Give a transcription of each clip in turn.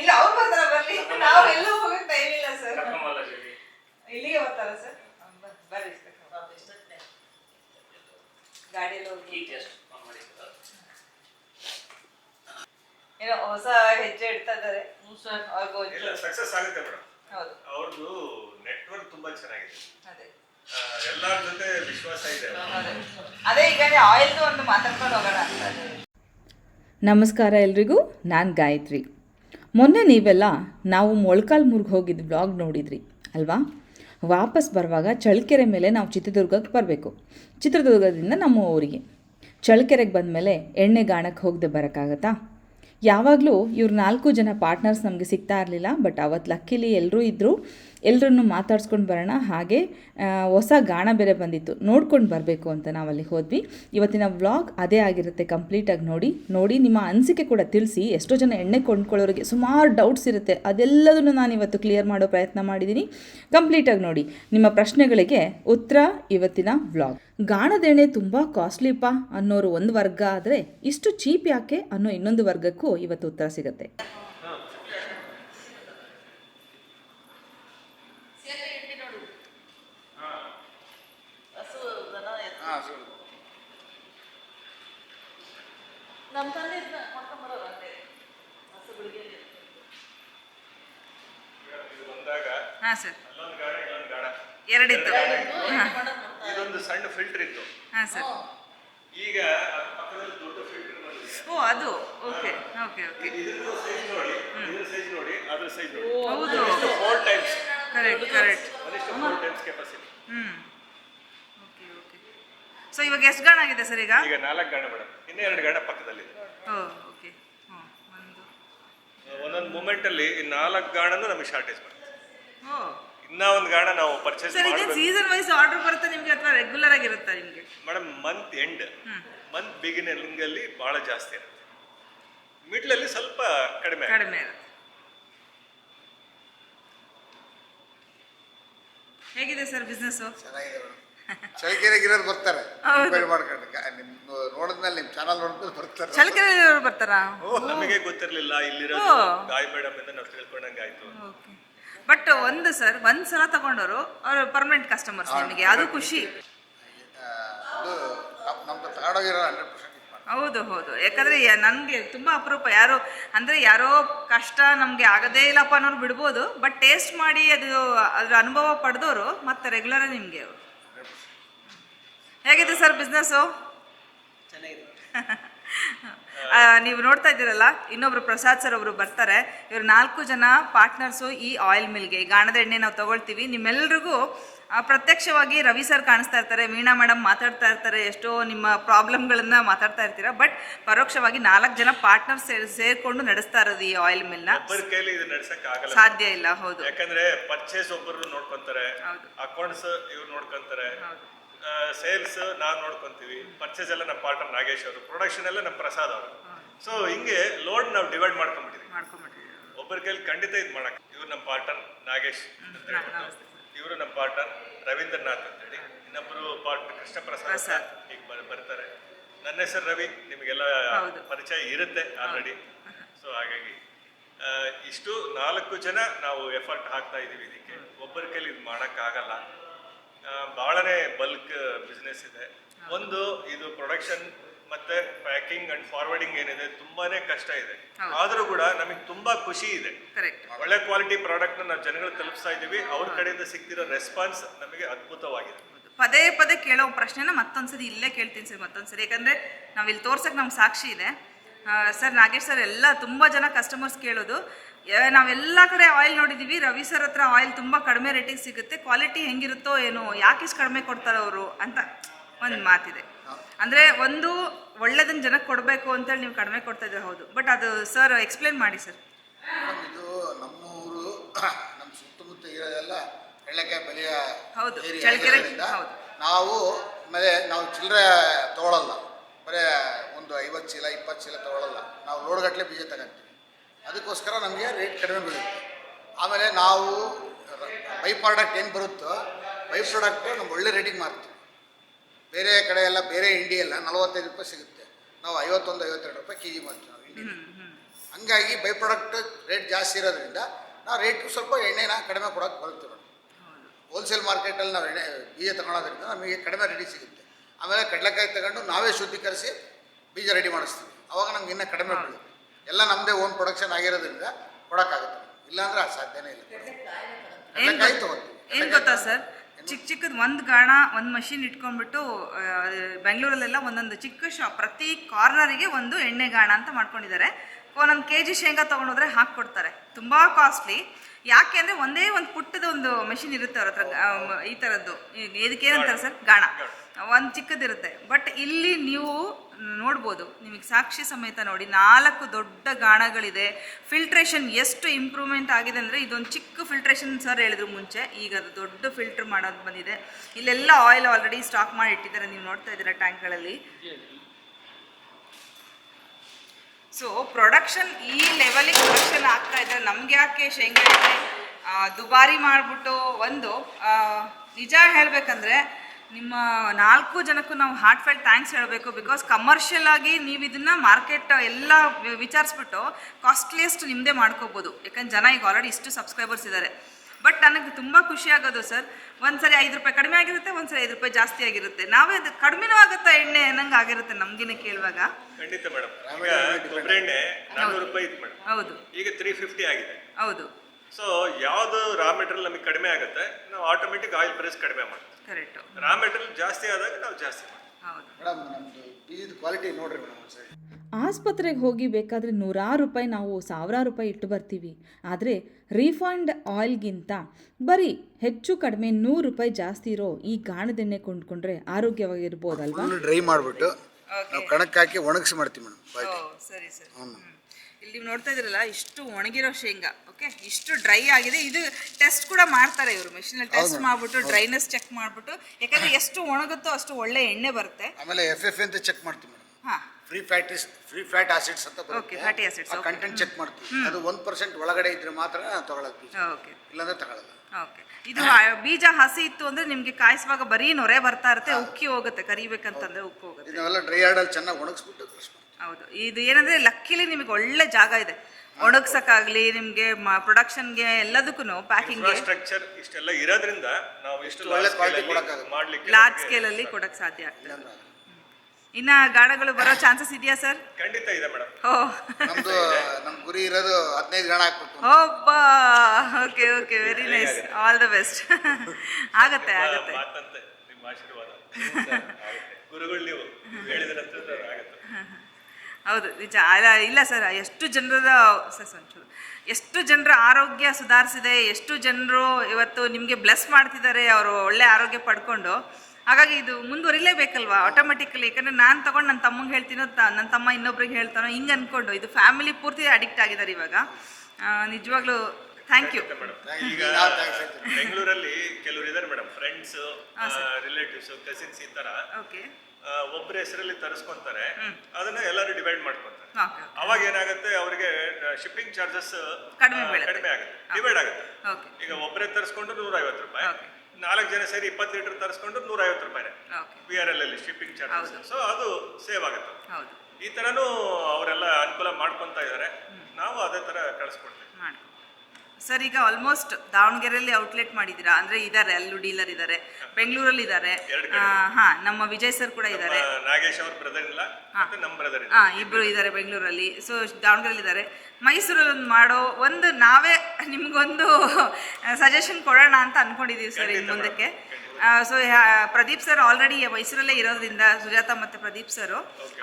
ಇಲ್ಲ ಅವ್ರು ಬರ್ತಾರ ಬರ್ಲಿ. ನಾವು ಎಲ್ಲೂ ಹೋಗಕ್ ಟೈಮ್ ಇಲ್ಲ ಸರ್. ಇಲ್ಲಿಗೆ ಬರ್ತಾರ ಸರ್ ಬರ್ರಿ. ಗಾಡಿಯಲ್ಲಿ ಹೋಗಿ. ಏನೋ ಹೊಸ ಹೆಜ್ಜೆ ಇಡ್ತಾ ಇದ್ದಾರೆ. ಸಕ್ಸಸ್ ಆಗುತ್ತೆ ಮೇಡಮ್ ಹೌದು. ಅವ್ರದ್ದು ನೆಟ್ವರ್ಕ್ ತುಂಬಾ ಚೆನ್ನಾಗಿದೆ. ಅದೇ. ಎಲ್ಲರ ಜೊತೆ ವಿಶ್ವಾಸ ಇದೆ. ಅದೇ. ಈಗ ಆಯಿಲ್ದು ಒಂದು ಮಾತಾಡ್ಕೊಂಡು ಹೋಗೋಣ ಅಂತ. ಅದೇ. ನಮಸ್ಕಾರ ಎಲ್ರಿಗೂ ನಾನು ಗಾಯತ್ರಿ. ಮೊನ್ನೆ ನೀವೆಲ್ಲ ನಾವು ಮೊಳಕಾಲ್ ಮುರ್ಗ್ ಹೋಗಿದ್ದು ಬ್ಲಾಗ್ ನೋಡಿದ್ರಿ, ಅಲ್ವಾ? ವಾಪಸ್ ಬರುವಾಗ ಚಳ್ಳಕೆರೆ ಮೇಲೆ ನಾವು ಚಿತ್ರದುರ್ಗಕ್ಕೆ ಬರಬೇಕು. ಚಿತ್ರದುರ್ಗದಿಂದ ನಮ್ಮ ಊರಿಗೆ. ಚಳ್ಳಕೆರೆಗೆ ಬಂದಮೇಲೆ ಎಣ್ಣೆ ಗಾಣಕ್ಕೆ ಹೋಗದೆ ಬರೋಕ್ಕಾಗತ್ತಾ? ಯಾವಾಗಲೂ ಇವ್ರು ನಾಲ್ಕು ಜನ ಪಾರ್ಟ್ನರ್ಸ್ ನಮಗೆ ಸಿಗ್ತಾ ಇರಲಿಲ್ಲ ಬಟ್ ಅವತ್ತು ಲಕ್ಕಿಲಿ ಎಲ್ಲರೂ ಇದ್ದರು ಎಲ್ಲರನ್ನು ಮಾತಾಡ್ಸ್ಕೊಂಡು ಬರೋಣ. ಹಾಗೆ ಹೊಸ ಗಾಣ ಬೇರೆ ಬಂದಿತ್ತು. ನೋಡ್ಕೊಂಡು ಬರಬೇಕು ಅಂತ ನಾವು ಅಲ್ಲಿ ಹೋದ್ವಿ. ಇವತ್ತಿನ ವ್ಲಾಗ್ ಅದೇ ಆಗಿರುತ್ತೆ ಕಂಪ್ಲೀಟಾಗಿ ನೋಡಿ. ನೋಡಿ, ನಿಮ್ಮ ಅನಿಸಿಕೆ ಕೂಡ ತಿಳಿಸಿ. ಎಷ್ಟೋ ಜನ ಎಣ್ಣೆ ಕೊಂಡ್ಕೊಳ್ಳೋರಿಗೆ ಸುಮಾರು ಡೌಟ್ಸ್ ಇರುತ್ತೆ. ಅದೆಲ್ಲದನ್ನು ನಾನು ಇವತ್ತು ಕ್ಲಿಯರ್ ಮಾಡೋ ಪ್ರಯತ್ನ ಮಾಡಿದ್ದೀನಿ ಕಂಪ್ಲೀಟಾಗಿ ನೋಡಿ. ನಿಮ್ಮ ಪ್ರಶ್ನೆಗಳಿಗೆ ಉತ್ತರ ಇವತ್ತಿನ ವ್ಲಾಗ್. ಗಾಣದ ಎಣ್ಣೆ ತುಂಬ ಕಾಸ್ಟ್ಲಿಪ್ಪ ಅನ್ನೋರು ಒಂದು ವರ್ಗ ಆದರೆ ಇಷ್ಟು ಚೀಪ್ ಯಾಕೆ ಅನ್ನೋ ಇನ್ನೊಂದು ವರ್ಗಕ್ಕೂ ಇವತ್ತು ಉತ್ತರ ಸಿಗುತ್ತೆ. ನಮ್ಮ ತಂದೆ ಅಲ್ಲೇ ಹಸುಗಳಿಗೆ. ಇದು ಬಂದಾಗ ಹಾಂ ಸರ್. ಅಲ್ಲೊಂದು ಗಾಡ ಇನ್ನೊಂದು ಗಾಡ. ಎರಡಿತ್ತು. ಇದೊಂದು ಸಣ್ಣ ಫಿಲ್ಟರ್ ಇತ್ತು. ಹಾಂ ಸರ್. ಈಗ ಅದ್ರ ಪಕ್ಕದಲ್ಲಿ ದೊಡ್ಡ ಫಿಲ್ಟರ್ ಬಂದಿದೆ. ಓ ಅದು. Okay okay okay. ಇದು ಸೈಜ್ ನೋಡಿ ಇದು ಸೈಜ್ ನೋಡಿ ಅದ್ರ ಸೈಜ್ ನೋಡಿ. ಹೌದು. Four times correct correct four times capacity ಹ್ಞೂ ಸೊ ಇವಾಗ ಎಷ್ಟು ಗಣ ಆಗಿದೆ ಸರ್ ಈಗ? ಈಗ ನಾಲ್ಕು ಗಣ ಮೇಡಮ್. ಇನ್ನೂ ಎರಡು ಗಣ ಪಕ್ಕದಲ್ಲಿ ಓ ಓಕೆ. ಹ್ಞೂ ಒಂದು. ಒಂದೊಂದು ಮೂಮೆಂಟ್ ಅಲ್ಲಿ ಈ ನಾಲ್ಕು ಗಾಣನೂ ನಮಗೆ ಶಾರ್ಟೇಜ್ ಬರುತ್ತೆ ಓ. ಇನ್ನ ಒಂದು ಗಾಣ ನಾವು purchase sir season wise order ಬರುತ್ತೆ ನಿಮಗೆ ಅಥವಾ ರೆಗ್ಯುಲರ್ ಆಗಿರುತ್ತಾ ನಿಮಗೆ? Madam month end month beginning ಅಲ್ಲಿ ಬಹಳ ಜಾಸ್ತಿ ಇರುತ್ತೆ. ಮಿಡ್ಲ್ ಅಲ್ಲಿ ಸ್ವಲ್ಪ ಕಡಿಮೆ ಆಗುತ್ತೆ. ಕಡಿಮೆ ಇರುತ್ತೆ ಹೇಗಿದೆ ಸರ್ ಬಿಸ್ನೆಸ್ಸು ಚೆನ್ನಾಗಿದೆ ಮೇಡಮ್. ಚಳ್ಳಕೆರೆಗೆ ಇರೋರು ಬರ್ತಾರೆ. ಮೊಬೈಲ್ ಮಾಡ್ಕೊಂಡು. ನಿಮ್ ನೋಡಿದ್ಮೇಲೆ ನಿಮ್ಮ ಚಾನಲ್ ನೋಡಿದ್ಮೇಲೆ ಬರ್ತಾರೆ. ಚಳ್ಳಕೆರೆ ಬರ್ತಾರಾ? ನಮಗೆ ಗೊತ್ತಿರಲಿಲ್ಲ ಇಲ್ಲಿರೋ ಓ. ಗಾಯ ಮೇಡಮ್ ಇಂದ ನಾವು ತಿಳ್ಕೊಂಡಂಗೆ ಆಯ್ತು ಓಕೆ. ಬಟ್ ಒಂದು ಸರ್ ಒಂದ್ ಸಲ ತಗೊಂಡವರು ಅವರು ಪರ್ಮನೆಂಟ್ ಕಸ್ಟಮರ್ಸ್ ನಿಮಗೆ. ಅದು ಖುಷಿ. ಆ, ನಮ್- ನಮ್ದು ತಗೊಂಡೋಗಿರೋ ಹಂಡ್ರೆಡ್ ಪರ್ಸೆಂಟ್ ಹೌದು ಹೌದು. ಯಾಕಂದ್ರೆ ನನಗೆ ತುಂಬಾ ಅಪರೂಪ. ಯಾರು ಅಂದ್ರೆ ಯಾರೋ ಕಷ್ಟ ನಮ್ಗೆ ಆಗದೇ ಇಲ್ಲಪ್ಪ ಅನ್ನೋರು ಬಿಡ್ಬೋದು ಬಟ್ ಟೇಸ್ಟ್ ಮಾಡಿ ಅದು ಅದ್ರ ಅನುಭವ ಪಡೆದವರು ಮತ್ತೆ ರೆಗ್ಯುಲರ್ ನಿಮ್ಗೆ. ಅವರು ಹೇಗಿದೆ ಸರ್ ಬಿಸ್ನೆಸ್ಸು ಚೆನ್ನಾಗಿದೆ. ನೀವು ನೋಡ್ತಾ ಇದ್ದೀರಲ್ಲ ಇನ್ನೊಬ್ರು ಪ್ರಸಾದ್ ಸರ್ ಅವರು ಬರ್ತಾರೆ. ಇವರು ನಾಲ್ಕು ಜನ ಪಾರ್ಟ್ನರ್ಸು ಈ ಆಯಿಲ್ ಮಿಲ್ಗೆ ಗಾಣದ ಎಣ್ಣೆ ನಾವು ತಗೊಳ್ತೀವಿ. ನಿಮ್ಮೆಲ್ರಿಗೂ ಪ್ರತ್ಯಕ್ಷವಾಗಿ ರವಿ ಸರ್ ಕಾಣಿಸ್ತಾ ಇರ್ತಾರೆ ವೀಣಾ ಮೇಡಮ್ ಮಾತಾಡ್ತಾ ಇರ್ತಾರೆ ಎಷ್ಟೋ ನಿಮ್ಮ ಪ್ರಾಬ್ಲಮ್ಗಳನ್ನು ಮಾತಾಡ್ತಾ ಇರ್ತೀರಾ. ಬಟ್ ಪರೋಕ್ಷವಾಗಿ ನಾಲ್ಕು ಜನ ಪಾರ್ಟ್ನರ್ ಸೇರ್ ಸೇರ್ಕೊಂಡು ನಡೆಸ್ತಾ ಇರೋದು ಈ ಆಯಿಲ್ ಮಿಲ್ನ ಸಾಧ್ಯ ಇಲ್ಲ ಹೌದು. ಯಾಕಂದ್ರೆ ಪರ್ಚೇಸ್ ಒಬ್ಬರು ನೋಡ್ಕೊಂತಾರೆ ಹೌದು. ಅಕೌಂಟ್ಸ್ ಇವ್ರು ನೋಡ್ಕೊಂತಾರೆ. ಹೌದು. ಸೇಲ್ಸ್ ನಾವು ನೋಡ್ಕೊಂತೀವಿ. ಪರ್ಚೇಸ್ ಎಲ್ಲ ನಮ್ಮ ಪಾರ್ಟ್ನರ್ ನಾಗೇಶ್ ಅವರು ಪ್ರೊಡಕ್ಷನ್ ಎಲ್ಲ ನಮ್ಮ ಪ್ರಸಾದ್ ಅವರು. ಸೊ ಹಿಂಗೆ ಲೋಡ್ ನಾವು ಡಿವೈಡ್ ಮಾಡ್ಕೊಂಡ್ಬಿಟ್ಟಿದ್ವಿ ಮಾಡ್ಕೊಂಬಿಟ್ಟಿದ್ದೀವಿ ಒಬ್ಬರ ಕೈಲಿ ಖಂಡಿತ ಇದು ಮಾಡಕ್. ಇವ್ರು ನಮ್ಮ ಪಾರ್ಟ್ನರ್ ನಾಗೇಶ್ ಅಂತ ಹೇಳ್ಬಿಟ್ಟು ಇವರು ನಮ್ಮ ಪಾರ್ಟ್ನರ್ ರವೀಂದ್ರನಾಥ್ ಅಂತ ಹೇಳಿ. ಇನ್ನೊಬ್ಬರು ಪಾರ್ಟ್ನರ್ ಕೃಷ್ಣ ಪ್ರಸಾದ್. ಈಗ ಬರ್- ಬರ್ತಾರೆ. ನನ್ನ ಹೆಸರು ರವಿ ನಿಮಗೆಲ್ಲ ಪರಿಚಯ ಇರುತ್ತೆ ಆಲ್ರೆಡಿ ಸೊ ಹಾಗಾಗಿ ಇಷ್ಟು ನಾಲ್ಕು ಜನ ನಾವು ಎಫರ್ಟ್ ಹಾಕ್ತಾ ಇದೀವಿ ಇದಕ್ಕೆ. ಒಬ್ಬರ ಕೈಲಿ ಇದು ಆಗಲ್ಲ. ಬಹಳನೇ ಬಲ್ಕ್ ಬಿಸ್ನೆಸ್ ಇದೆ. ಒಂದು ಇದು ಪ್ರೊಡಕ್ಷನ್ ಮತ್ತೆ ಪ್ಯಾಕಿಂಗ್ ಅಂಡ್ ಫಾರ್ವರ್ಡಿಂಗ್ ಏನಿದೆ ತುಂಬಾನೇ ಕಷ್ಟ ಇದೆ. ಆದರೂ ಕೂಡ ನಮಗೆ ತುಂಬಾ ಖುಷಿ ಇದೆ. ಒಳ್ಳೆ ಕ್ವಾಲಿಟಿ ಪ್ರಾಡಕ್ಟ್ ನಾವು ಜನಗಳು ತಲುಪಿಸ್ತಾ ಇದೀವಿ ಅವ್ರ ಕಡೆಯಿಂದ ಸಿಗ್ತಿರೋ ರೆಸ್ಪಾನ್ಸ್ ನಮಗೆ ಅದ್ಭುತವಾಗಿದೆ. ಪದೇ ಪದೇ ಕೇಳೋ ಪ್ರಶ್ನೆನ ಮತ್ತೊಂದ್ಸರಿ ಇಲ್ಲೇ ಕೇಳ್ತೀನಿ ಸರ್ ಮತ್ತೊಂದ್ಸರಿ. ಯಾಕಂದ್ರೆ ನಾವ್ ಇಲ್ಲಿ ತೋರ್ಸಕ್ ನಮ್ಗೆ ಸಾಕ್ಷಿ ಇದೆ. ಸರ್ ನಾಗೇಶ್ ಸರ್ ಎಲ್ಲ ತುಂಬಾ ಜನ ಕಸ್ಟಮರ್ಸ್ ಕೇಳೋದು. ನಾವೆಲ್ಲ ಕಡೆ ಆಯಿಲ್ ನೋಡಿದ್ದೀವಿ ರವಿ ಸರ್ ಹತ್ರ ಆಯಿಲ್ ತುಂಬ ಕಡಿಮೆ ರೇಟಿಗೆ ಸಿಗುತ್ತೆ. ಕ್ವಾಲಿಟಿ ಹೆಂಗಿರುತ್ತೋ ಏನೋ ಯಾಕೆ ಇಷ್ಟು ಕಡಿಮೆ ಕೊಡ್ತಾರೆ ಅವರು ಅಂತ ಒಂದು ಮಾತಿದೆ. ಅಂದರೆ ಒಂದು ಒಳ್ಳೇದನ್ನ ಜನಕ್ಕೆ ಕೊಡಬೇಕು ಅಂತೇಳಿ ನೀವು ಕಡಿಮೆ ಕೊಡ್ತಾ ಇದ್ರೆ ಹೌದು. ಬಟ್ ಅದು ಸರ್ ಎಕ್ಸ್ಪ್ಲೇನ್ ಮಾಡಿ ಸರ್ ಮೇಡಮ್ ನಮ್ಮ ಊರು ನಮ್ಮ ಸುತ್ತಮುತ್ತ ಇರೋದೆಲ್ಲ ಎಳ್ಳೆಕಾಯಿ ಬೆಲೆಯ ಹೌದು, ಚಳ್ಳಕೆರೆ, ಹೌದು. ನಾವು ಆಮೇಲೆ ನಾವು ಚಿಲ್ಲರೆ ತಗೊಳ್ಳಲ್ಲ ಬರೀ ಒಂದು ಐವತ್ತು ಚೀಲ ಇಪ್ಪತ್ತು ಚೀಲ ತಗೊಳ್ಳಲ್ಲ ನಾವು ಲೋಡ್ಗಟ್ಟಲೆ ಬೀಜ ತಗೊಂತೀವಿ. ಅದಕ್ಕೋಸ್ಕರ ನಮಗೆ ರೇಟ್ ಕಡಿಮೆ ಬೀಳುತ್ತೆ. ಆಮೇಲೆ ನಾವು ಬೈ ಪ್ರಾಡಕ್ಟ್ ಏನು ಬರುತ್ತೋ ಬೈ ಪ್ರಾಡಕ್ಟು ನಮ್ಗೆ ಒಳ್ಳೆ ರೇಟಿಗೆ ಮಾರ್ತೀವಿ. ಬೇರೆ ಕಡೆ ಎಲ್ಲ ಬೇರೆ ಇಂಡಿ ಎಲ್ಲ ನಲವತ್ತೈದು ರೂಪಾಯಿ ಸಿಗುತ್ತೆ. ನಾವು ಐವತ್ತೊಂದು ಐವತ್ತೆರಡು ರೂಪಾಯಿ ಕೆ ಜಿ ಮಾರ್ತೀವಿ ನಾವು ಇಂಡಿ ಹಂಗಾಗಿ ಬೈ ಪ್ರಾಡಕ್ಟ್ ರೇಟ್ ಜಾಸ್ತಿ ಇರೋದ್ರಿಂದ ನಾವು ರೇಟು ಸ್ವಲ್ಪ ಎಣ್ಣೆನ ಕಡಿಮೆ ಕೊಡೋಕೆ ಬರುತ್ತೆ ಹೋಲ್ಸೇಲ್ ಮಾರ್ಕೆಟಲ್ಲಿ ನಾವು ಎಣ್ಣೆ ಬೀಜ ತಗೊಳೋದ್ರಿಂದ ನಮಗೆ ಕಡಿಮೆ ರೆಡಿ ಸಿಗುತ್ತೆ. ಆಮೇಲೆ ಕಡಲೆಕಾಯಿ ತಗೊಂಡು ನಾವೇ ಶುದ್ಧೀಕರಿಸಿ ಬೀಜ ರೆಡಿ ಮಾಡಿಸ್ತೀವಿ. ಅವಾಗ ನಮ್ಗೆ ಇನ್ನೂ ಕಡಿಮೆ ಬೀಳುತ್ತೆ. ಎಲ್ಲ ನಮ್ಮದೇ ಓನ್ ಪ್ರೊಡಕ್ಷನ್ ಆಗಿರೋದ್ರಿಂದ ಕೊಡೋಕ್ಕಾಗುತ್ತೆ. ಇಲ್ಲಾಂದ್ರೆ ಅದು ಸಾಧ್ಯನೇ ಇಲ್ಲ. ಏನ್ ಕಡಲೆಕಾಯಿ ಗೊತ್- ತಗೋತೀವಿ. ಏನ್ ಗೊತ್ತಾ ಸರ್? ಚಿಕ್ಕ ಚಿಕ್ಕದ್ ಒಂದ್ ಗಾಣ ಒಂದ್ ಮಷಿನ್ ಇಟ್ಕೊಂಡ್ಬಿಟ್ಟು ಆ, ಬೆಂಗಳೂರಲ್ಲೆಲ್ಲ ಒಂದೊಂದು ಚಿಕ್ಕ ಶಾಪ್ ಪ್ರತಿ ಕಾರ್ನರಿಗೆ ಒಂದು ಎಣ್ಣೆ ಗಾಣ ಅಂತ ಮಾಡ್ಕೊಂಡಿದ್ದಾರೆ. ಒಂದೊಂದು ಕೆ ಜಿ ಶೇಂಗಾ ತೊಗೊಂಡೋದ್ರೆ ಹಾಕ್ಕೊಡ್ತಾರೆ. ತುಂಬಾ ಕಾಸ್ಟ್ಲಿ ಯಾಕೆ ಅಂದ್ರೆ ಒಂದೇ ಒಂದು ಪುಟ್ಟದ ಒಂದು ಮೆಷಿನ್ ಇರುತ್ತೆ ಅವ್ರ ಹತ್ರ ಆ, ಮ- ಈ ಥರದ್ದು ಇದಕ್ಕೆ ಏನಂತಾರೆ ಸರ್? ಗಾಣ. ಒಂದು ಚಿಕ್ಕದಿರುತ್ತೆ. ಬಟ್ ಇಲ್ಲಿ ನೀವು ನೋಡ್ಬೋದು. ನಿಮಗೆ ಸಾಕ್ಷಿ ಸಮೇತ ನೋಡಿ, ನಾಲ್ಕು ದೊಡ್ಡ ಗಾಣಗಳಿದೆ. ಫಿಲ್ಟ್ರೇಷನ್ ಎಷ್ಟು ಇಂಪ್ರೂವ್ಮೆಂಟ್ ಆಗಿದೆ ಅಂದರೆ, ಇದೊಂದು ಚಿಕ್ಕ ಫಿಲ್ಟ್ರೇಷನ್ ಸರ್ ಹೇಳಿದ್ರು ಮುಂಚೆ. ಈಗ ಅದು ದೊಡ್ಡ ಫಿಲ್ಟರ್ ಮಾಡೋದು ಬಂದಿದೆ. ಇಲ್ಲೆಲ್ಲ ಆಯಿಲ್ ಆಲ್ರೆಡಿ ಸ್ಟಾಕ್ ಮಾಡಿ ಇಟ್ಟಿದ್ದಾರೆ. ನೀವು ನೋಡ್ತಾ ಇದ್ದೀರಾ ಟ್ಯಾಂಕ್ಗಳಲ್ಲಿ ಸೊ ಪ್ರೊಡಕ್ಷನ್ ಈ ಲೆವೆಲಿಗೆ ಪ್ರೊಡಕ್ಷನ್ ಆಗ್ತಾ ಇದೆ. ನಮ್ಗೆ ಯಾಕೆ ಶೇಂಗಾ ದುಬಾರಿ ಮಾಡಿಬಿಟ್ಟು ಒಂದು ನಿಜ ಹೇಳಬೇಕಂದ್ರೆ ನಿಮ್ಮ ನಾಲ್ಕು ಜನಕ್ಕೂ ನಾವು ಹಾರ್ಟ್ ಫೆಲ್ ಥ್ಯಾಂಕ್ಸ್ ಹೇಳಬೇಕು ಬಿಕಾಸ್ ಕಮರ್ಷಿಯಲ್ ಆಗಿ ನೀವು ಇದನ್ನ ಮಾರ್ಕೆಟ್ ಎಲ್ಲ ವಿಚಾರಿಸ್ಬಿಟ್ಟು ಕಾಸ್ಟ್ಲಿಯೆಸ್ಟ್ ನಿಮ್ಮದೇ ಮಾಡ್ಕೋಬೋದು. ಯಾಕಂದ್ರೆ ಜನ ಈಗ ಆಲ್ರೆಡಿ ಇಷ್ಟು ಸಬ್ಸ್ಕ್ರೈಬರ್ಸ್ ಇದ್ದಾರೆ ಬಟ್ ನನಗೆ ತುಂಬ ಖುಷಿ ಆಗೋದು ಸರ್ ಒಂದ್ಸರಿ ಐದು ರೂಪಾಯಿ ಕಡಿಮೆ ಆಗಿರುತ್ತೆ ಒಂದ್ಸರಿ ಐದು ರೂಪಾಯಿ ಜಾಸ್ತಿ ಆಗಿರುತ್ತೆ. ನಾವೇ ಅದು ಕಡಿಮೆನೂ ಆಗುತ್ತಾ ಎಣ್ಣೆ ಅನ್ನಂಗೆ ಆಗಿರುತ್ತೆ ನಮಗಿನ ಕೇಳುವಾಗ? ಖಂಡಿತ ಮೇಡಮ್ ಎಣ್ಣೆ ರೂಪಾಯಿ ಇತ್ತು ಮೇಡಮ್ ಹೌದು. ಈಗ ತ್ರೀ ಫಿಫ್ಟಿ ಆಗಿದೆ. ಹೌದು. ಸೊ ಯಾವುದು ರಾ ಮೆಟೀರಿಯಲ್ ನಮಗೆ ಕಡಿಮೆ ಆಗುತ್ತೆ ನಾವು ಆಟೋಮೆಟಿಕ್ ಆಯಿಲ್ ಪ್ರೈಸ್ ಕಡಿಮೆ ಮಾಡ್ತೀವಿ. ಕರೆಕ್ಟು. ರಾ ಮೆಟೀರಿಯಲ್ ಜಾಸ್ತಿ ಆದಾಗ ನಾವು ಜಾಸ್ತಿ ಮಾಡ್ತೀವಿ. ಹೌದು. ಮೇಡಮ್ ನಮ್ಮದು ಬೀಜದ ಕ್ವಾಲಿಟಿ ನೋಡ್ರಿ ಮೇಡಮ್ ಒಂದ್ಸರಿ. ಆಸ್ಪತ್ರೆಗೆ ಹೋಗಿ ಬೇಕಾದರೆ ನೂರಾರು ರೂಪಾಯಿ ನಾವು ಸಾವಿರಾರು ರೂಪಾಯಿ ಇಟ್ಟು ಬರ್ತೀವಿ. ಆದರೆ ರೀಫಂಡ್ ಆಯಿಲ್ಗಿಂತ ಬರೀ ಹೆಚ್ಚು ಕಡಿಮೆ ನೂರು ರೂಪಾಯಿ ಜಾಸ್ತಿ ಇರೋ ಈ ಗಾಣದೆಣ್ಣೆ ಕೊಂಡ್ಕೊಂಡ್ರೆ ಆರೋಗ್ಯವಾಗಿರ್ಬೋದಲ್ವಾ? ಡ್ರೈ ಮಾಡಿಬಿಟ್ಟು ನಾವು ಕಣಕ್ಕೆ ಹಾಕಿ ಒಣಗಿಸಿ ಮಾಡ್ತೀವಿ ಮೇಡಮ್ ಸರಿ ಸರಿ. ಇಲ್ಲಿ ನೀವು ನೋಡ್ತಾ ಇದ್ರಲ್ಲ ಇಷ್ಟು ಒಣಗಿರೋ ಶೇಂಗಾ ಓಕೆ ಇಷ್ಟು ಡ್ರೈ ಆಗಿದೆ. ಇದು ಟೆಸ್ಟ್ ಕೂಡ ಮಾಡ್ತಾರೆ ಇವರು. ಮೆಷಿನಲ್ಲಿ ಟೆಸ್ಟ್ ಮಾಡ್ಬಿಟ್ಟು ಡ್ರೈನೆಸ್ ಚೆಕ್ ಮಾಡ್ಬಿಟ್ಟು ಯಾಕಂದ್ರೆ ಎಷ್ಟು ಒಣಗುತ್ತೋ ಅಷ್ಟು ಒಳ್ಳೆ ಎಣ್ಣೆ ಬರುತ್ತೆ. ಆಮೇಲೆ ಎಫ್ ಎಫ್ ಅಂತ ಚೆಕ್ ಮಾಡ್ತೀವಿ ಮೇಡಮ್. ಹಾ. Free fatties free fat acids ಅಂತ okay fatty acids. Content check ಮಾಡ್ತೀವಿ. ಅದು ಒಂದು ಪರ್ಸೆಂಟ್ ಒಳಗಡೆ ಇದ್ರೆ ಮಾತ್ರ ತಗೊಳ್ಳೋದು ಓಕೆ ಇಲ್ಲಾಂದ್ರೆ ತಗೊಳ್ಳಲ್ಲ ಓಕೆ ಇದು ಬೀಜ ಹಸಿ ಇತ್ತು ಅಂದ್ರೆ ನಿಮ್ಗೆ ಕಾಯಿಸುವಾಗ ಬರೀ ನೊರೆ ಬರ್ತಾ ಇರುತ್ತೆ ಉಕ್ಕಿ ಹೋಗುತ್ತೆ ಕರಿಬೇಕಂತಂದ್ರೆ ಉಕ್ಕಿ ಹೋಗುತ್ತೆ. ಇದನ್ನೆಲ್ಲ ಡ್ರೈ ಆರ್ಡಲ್ಲಿ ಚೆನ್ನಾಗಿ ಒಣಗಿಸ್ಬಿಟ್ಟು ಹೌದು. ಇದು ಏನಂದ್ರೆ ಲಕ್ಕಿಲಿ ನಿಮಗೆ ಒಳ್ಳೆ ಜಾಗ ಇದೆ. ಒಣಗ್ಸಕ್ಕಾಗ್ಲಿ ನಿಮ್ಗೆ ಪ್ರೊಡಕ್ಷನ್ಗೆ ಎಲ್ಲದಕ್ಕೂ ಪ್ಯಾಕಿಂಗ್ ಸ್ಟ್ರಕ್ಚರ್ ಇಷ್ಟೆಲ್ಲ ಇರೋದ್ರಿಂದ ನಾವು ಇಷ್ಟು ಒಳ್ಳೆ quality ಕೊಡಕ್ಕಾಗುತ್ತೆ. ಮಾಡ್ಲಿಕ್ಕೆ ಲಾರ್ಜ್ ಸ್ಕೇಲ್ ಅಲ್ಲಿ ಕೊಡಕ್ ಸಾಧ್ಯ ಆಗ್ತದೆ. ಇನ್ನ ಗಾಣಗಳು ಬರೋ ಚಾನ್ಸಸ್ ಇದೆಯಾ ಸರ್ ಖಂಡಿತ ಇದೆ ಮೇಡಮ್ ಓ. ನಮ್ದು ನಮ್ಮ ಗುರಿ ಇರೋದು ಹದಿನೈದು ಗಣ ಹಾಕ್ಬೇಕು ಒಬ್ಬ. Okay okay very nice all the best ಆಗತ್ತೆ ಆಗತ್ತೆ. ಮಾತಂತೆ. ನಿಮ್ಮ ಆಶೀರ್ವಾದ. ಗುರುಗಳು ನೀವು ನೀವು ಹೇಳಿದ್ರಂತ ಆಗುತ್ತೆ. ಹೌದು, ನಿಜ. ಅಲ್ಲ, ಇಲ್ಲ ಸರ್, ಎಷ್ಟು ಜನರ ಸರ್ ಎಷ್ಟು ಜನರ ಆರೋಗ್ಯ ಸುಧಾರಿಸಿದೆ, ಎಷ್ಟು ಜನರು ಇವತ್ತು ನಿಮಗೆ ಬ್ಲೆಸ್ ಮಾಡ್ತಿದ್ದಾರೆ, ಅವರು ಒಳ್ಳೆ ಆರೋಗ್ಯ ಪಡ್ಕೊಂಡು. ಹಾಗಾಗಿ ಇದು ಮುಂದುವರಿಲೇಬೇಕಲ್ವಾ ಆಟೋಮೆಟಿಕಲಿ ಯಾಕಂದರೆ ನಾನು ತಗೊಂಡು ನನ್ನ ತಮ್ಮಂಗೆ ಹೇಳ್ತೀನೋ, ತ ನನ್ನ ತಮ್ಮ ಇನ್ನೊಬ್ರಿಗೆ ಹೇಳ್ತಾನೋ, ಹಿಂಗೆ ಅಂದ್ಕೊಂಡು ಇದು ಫ್ಯಾಮಿಲಿ ಪೂರ್ತಿ ಅಡಿಕ್ಟ್ ಆಗಿದ್ದಾರೆ ಇವಾಗ. ನಿಜವಾಗ್ಲೂ ಥ್ಯಾಂಕ್ ಯು ಮೇಡಮ್ ಈಗ. ಬೆಂಗಳೂರಲ್ಲಿ ಕೆಲವರು ಇದ್ದಾರೆ ಮೇಡಮ್ ಫ್ರೆಂಡ್ಸ್ ರಿಲೇಟಿವ್ಸ್ ಕಸಿನ್ಸ್ ಈ ತರ. ಓಕೆ ಆ, ಒಬ್ರ ಹೆಸರಲ್ಲಿ ತರಿಸ್ಕೊಂತಾರೆ. ಅದನ್ನ ಎಲ್ಲರೂ ಡಿವೈಡ್ ಮಾಡ್ಕೊಂತಾರೆ. ಓಕೆ ಅವಾಗ ಏನಾಗುತ್ತೆ ಅವರಿಗೆ ಶಿಪ್ಪಿಂಗ್ ಚಾರ್ಜಸ್ ಕಡಿಮೆ ಆಗುತ್ತೆ. ಡಿವೈಡ್ ಆಗುತ್ತೆ. ಓಕೆ ಈಗ ಒಬ್ಬರೇ ತರಿಸ್ಕೊಂಡು ನೂರ ಐವತ್ತು ರೂಪಾಯಿ. ನಾಲ್ಕು ಜನ ಸೇರಿ ಇಪ್ಪತ್ತು ಲೀಟರ್ ತರಿಸ್ಕೊಂಡು ನೂರ ಐವತ್ತು ರೂಪಾಯಿ ಓಕೆ ಬಿ ಆರ್ ಎಲ್ ಅಲ್ಲಿ ಶಿಪ್ಪಿಂಗ್ ಚಾರ್ಜಸ್ ಸೊ ಅದು ಸೇವ್ ಆಗುತ್ತೆ. ಹೌದು. ಈ ತರನು ಅವರೆಲ್ಲ ಅನುಕೂಲ ಮಾಡ್ಕೊಂತ ಇದ್ದಾರೆ. ನಾವು ಅದೇ ತರ ಕಳಿಸ್ಕೊಡ್ತೀವಿ. ಸರ್ ಈಗ ಆಲ್ಮೋಸ್ಟ್ ದಾವಣಗೆರೆಯಲ್ಲಿ ಔಟ್ಲೆಟ್ ಮಾಡಿದ್ದೀರಾ? ಅಂದ್ರೆ ಇದ್ದಾರೆ ಅಲ್ಲೂ ಡೀಲರ್ ಇದ್ದಾರೆ ಬೆಂಗಳೂರಲ್ಲಿ ಇದ್ದಾರೆ ಹಾಂ ಹಾ ನಮ್ಮ ವಿಜಯ್ ಸರ್ ಕೂಡ ಇದ್ದಾರೆ ನಾಗೇಶ್ ಅವ್ರ ಬ್ರದರ್ ಇಲ್ಲ ಮತ್ತೆ ನಮ್ಮ ಬ್ರದರ್ ಹಾ ಇಬ್ರು ಇದ್ದಾರೆ ಬೆಂಗಳೂರಲ್ಲಿ. ಸೊ ದಾವಣಗೆರೆಯಲ್ಲಿ ಇದ್ದಾರೆ ಮೈಸೂರಲ್ಲಿ ಒಂದು ಮಾಡೋ ಒಂದು ನಾವೇ ನಿಮ್ಗೊಂದು ಸಜೆಷನ್ ಕೊಡೋಣ ಅಂತ ಅನ್ಕೊಂಡಿದೀವಿ ಸರ್ ಇನ್ನು ಮುಂದಕ್ಕೆ. ಸೊ ಪ್ರದೀಪ್ ಸರ್ ಆಲ್ರೆಡಿ ಮೈಸೂರಲ್ಲೇ ಇರೋದ್ರಿಂದ ಸುಜಾತ ಮತ್ತೆ ಪ್ರದೀಪ್ ಸರ್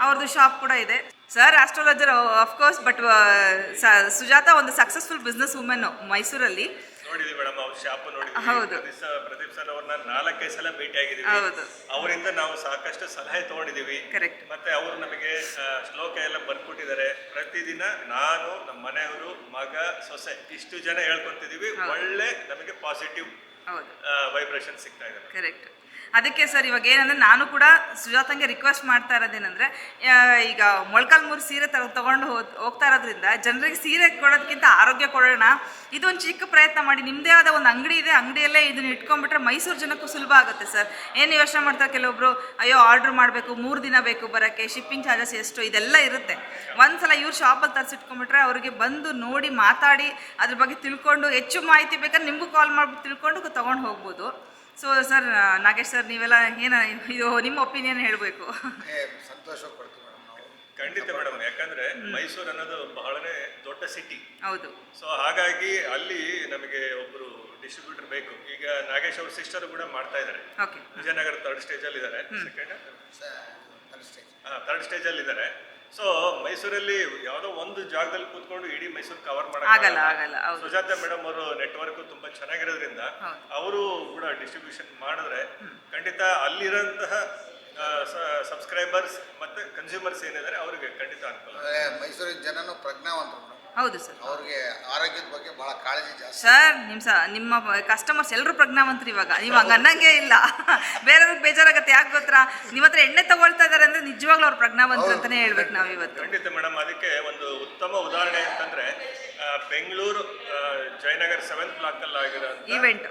ಅವ್ರದ್ದು ಶಾಪ್ ಕೂಡ ಇದೆ. Sir astrologer course but Sujatha ಒಂದು ಸಕ್ಸಸ್ಫುಲ್ ಬಿಸ್ನೆಸ್ ವುಮೆನ್ ಮೈಸೂರಲ್ಲಿ ನೋಡಿದ್ವಿ ಮೇಡಮ್ ಅವ್ರ ಶಾಪ್ ನೋಡಿದ್ವಿ. ಹೌದು. ಪ್ರದೀಪ್ ಸರ್ ಅವ್ರನ್ನ ನಾಲ್ಕೈದು ಸಲ ಭೇಟಿ. ಅವರಿಂದ ನಾವು ಸಾಕಷ್ಟು ಸಲಹೆ ತಗೊಂಡಿದೀವಿ ಕರೆಕ್ಟ್ ಮತ್ತೆ ಅವರು ನಮಗೆ ಶ್ಲೋಕ ಎಲ್ಲ ಬರ್ಕೊಟ್ಟಿದ್ದಾರೆ ಪ್ರತಿದಿನ ನಾನು ನಮ್ಮ ಮನೆಯವರು ಮಗ ಸೊಸೆ ಇಷ್ಟು ಜನ ಹೇಳ್ಕೊಂತಿದೀವಿ ಒಳ್ಳೆ ನಮಗೆ ಪಾಸಿಟಿವ್ ವೈಬ್ರೇಷನ್ ಸಿಗ್ತಾ ಇದೆ. ಕರೆಕ್ಟ್ ಅದಕ್ಕೆ ಸರ್ ಇವಾಗ ಏನಂದ್ರೆ ನಾನು ಕೂಡ ಸುಜಾತಂಗೆ ರಿಕ್ವೆಸ್ಟ್ ಮಾಡ್ತಾ ಇರೋದೇನೆಂದರೆ ಈಗ ಮೊಳಕಾಲ್ಮೂರು ಸೀರೆ ತ- ತಗೊಂಡು ಹೋಗ್- ಹೋಗ್ತಾ ಇರೋದ್ರಿಂದ ಜನರಿಗೆ ಸೀರೆ ಕೊಡೋದಕ್ಕಿಂತ ಆರೋಗ್ಯ ಕೊಡೋಣ. ಇದೊಂದು ಚಿಕ್ಕ ಪ್ರಯತ್ನ ಮಾಡಿ ನಿಮ್ಮದೇ ಆದ ಒಂದು ಅಂಗಡಿ ಇದೆ, ಅಂಗಡಿಯಲ್ಲೇ ಇದನ್ನ ಇಟ್ಕೊಂಡ್ಬಿಟ್ರೆ ಮೈಸೂರು ಜನಕ್ಕೂ ಸುಲಭ ಆಗುತ್ತೆ ಸರ್. ಏನು ಯೋಚನೆ ಮಾಡ್ತಾರೆ ಕೆಲವೊಬ್ಬರು ಅಯ್ಯೋ ಆರ್ಡ್ರ್ ಮಾಡಬೇಕು, ಮೂರು ದಿನ ಬೇಕು ಬರೋಕ್ಕೆ ಶಿಪ್ಪಿಂಗ್ ಚಾರ್ಜಸ್ ಎಷ್ಟು? ಇದೆಲ್ಲ ಇರುತ್ತೆ. ಒಂದ್ಸಲ ಇವ್ರು ಶಾಪಲ್ಲಿ ತರಿಸಿಟ್ಕೊಂಡ್ಬಿಟ್ರೆ ಅವರಿಗೆ ಬಂದು ನೋಡಿ ಮಾತಾಡಿ, ಅದ್ರ ಬಗ್ಗೆ ತಿಳ್ಕೊಂಡು, ಹೆಚ್ಚು ಮಾಹಿತಿ ಬೇಕಾದ್ರೆ ನಿಮಗೂ ಕಾಲ್ ಮಾಡಿಬಿಟ್ಟು ತಿಳ್ಕೊಂಡು ತೊಗೊಂಡು ಹೋಗ್ಬೋದು. ಸೊ ಸರ್ ನಾಗೇಶ್ ಸರ್ ನೀವೆಲ್ಲ ಏನ ಇದು ನಿಮ್ಮ ಒಪಿನಿಯನ್ ಹೇಳಬೇಕು? ಏ, ಸಂತೋಷ ಪಡ್ತೀವಿ ಮೇಡಮ್ ನಾವು. ಖಂಡಿತ ಮೇಡಮ್ ಯಾಕಂದ್ರೆ ಮೈಸೂರು ಅನ್ನೋದು ಬಹಳನೇ ದೊಡ್ಡ ಸಿಟಿ ಹೌದು. ಸೊ ಹಾಗಾಗಿ ಅಲ್ಲಿ ನಮಗೆ ಒಬ್ರು ಡಿಸ್ಟ್ರಿಬ್ಯೂಟರ್ ಬೇಕು. ಈಗ ನಾಗೇಶ್ ಅವ್ರ ಸಿಸ್ಟರ್ ಕೂಡ ಮಾಡ್ತಾ ಇದ್ದಾರೆ. ಓಕೆ ವಿಜಯನಗರ ತರ್ಡ್ ಸ್ಟೇಜ್ ಅಲ್ಲಿ ಇದ್ದಾರೆ ಸೆಕೆಂಡ್ ತರ್ಡ್ ಥರ್ಡ್ ಸ್ಟೇಜ್ ಅಲ್ಲಿ ಇದ್ದಾರೆ ಸೊ ಮೈಸೂರಲ್ಲಿ ಯಾವುದೋ ಒಂದು ಜಾಗದಲ್ಲಿ ಕೂತ್ಕೊಂಡು ಇಡೀ ಮೈಸೂರು ಕವರ್ ಆಗಲ್ಲ, ಆಗಲ್ಲ, ಹೌದು. ಸುಜಾತ ಮೇಡಮ್ ಅವರು ನೆಟ್ವರ್ಕ್ ತುಂಬಾ ಚೆನ್ನಾಗಿರೋದ್ರಿಂದ ಅವರು ಕೂಡ ಡಿಸ್ಟ್ರಿಬ್ಯೂಷನ್ ಮಾಡಿದ್ರೆ ಖಂಡಿತ ಅಲ್ಲಿರೋಂತಹ ಸಬ್ಸ್ಕ್ರೈಬರ್ಸ್ ಮತ್ತೆ ಕನ್ಸ್ಯೂಮರ್ಸ್ ಏನಿದ್ದಾರೆ ಅವರಿಗೆ ಖಂಡಿತ ಅನುಕೂಲ ಮೈಸೂರಿನ ಜನನು ಪ್ರಜ್ಞಾವಂತರು. ಹೌದು ಸರ್. ಅವ್ರಿಗೆ ಆರೋಗ್ಯದ ಬಗ್ಗೆ ಬಹಳ ಕಾಳಜಿ ಜಾಸ್ತಿ. ಸರ್ ನಿಮ್ಮ ಸ ನಿಮ್ಮ ಕಸ್ಟಮರ್ಸ್ ಎಲ್ಲರೂ ಪ್ರಜ್ಞಾವಂತರು ಇವಾಗ. ನೀವು ಹಂಗೆ ಅನ್ನಂಗೆ ಇಲ್ಲ. ಬೇರೆಯವ್ರಿಗೆ ಬೇಜಾರಾಗತ್ತೆ. ಯಾಕೆ ಗೊತ್ತಾ? ನಿಮ್ಮ ಹತ್ರ ಎಣ್ಣೆ ತಗೊಳ್ತಾ ಇದಾರೆ ಅಂದ್ರೆ ನಿಜವಾಗ್ಲೂ ಅವ್ರು ಪ್ರಜ್ಞಾವಂತರು ಅಂತಾನೆ ಹೇಳ್ಬೇಕು ನಾವು ಇವತ್ತು. ಖಂಡಿತ ಮೇಡಮ್ ಅದಕ್ಕೆ ಒಂದು ಉತ್ತಮ ಉದಾಹರಣೆ ಅಂತಂದ್ರೆ ಆ, ಬೆಂಗಳೂರು ಆ, ಜಯನಗರ್ ಸೆವೆಂತ್ ಬ್ಲಾಕ್ ಅಲ್ಲಿ ಆಗಿರೋ Event,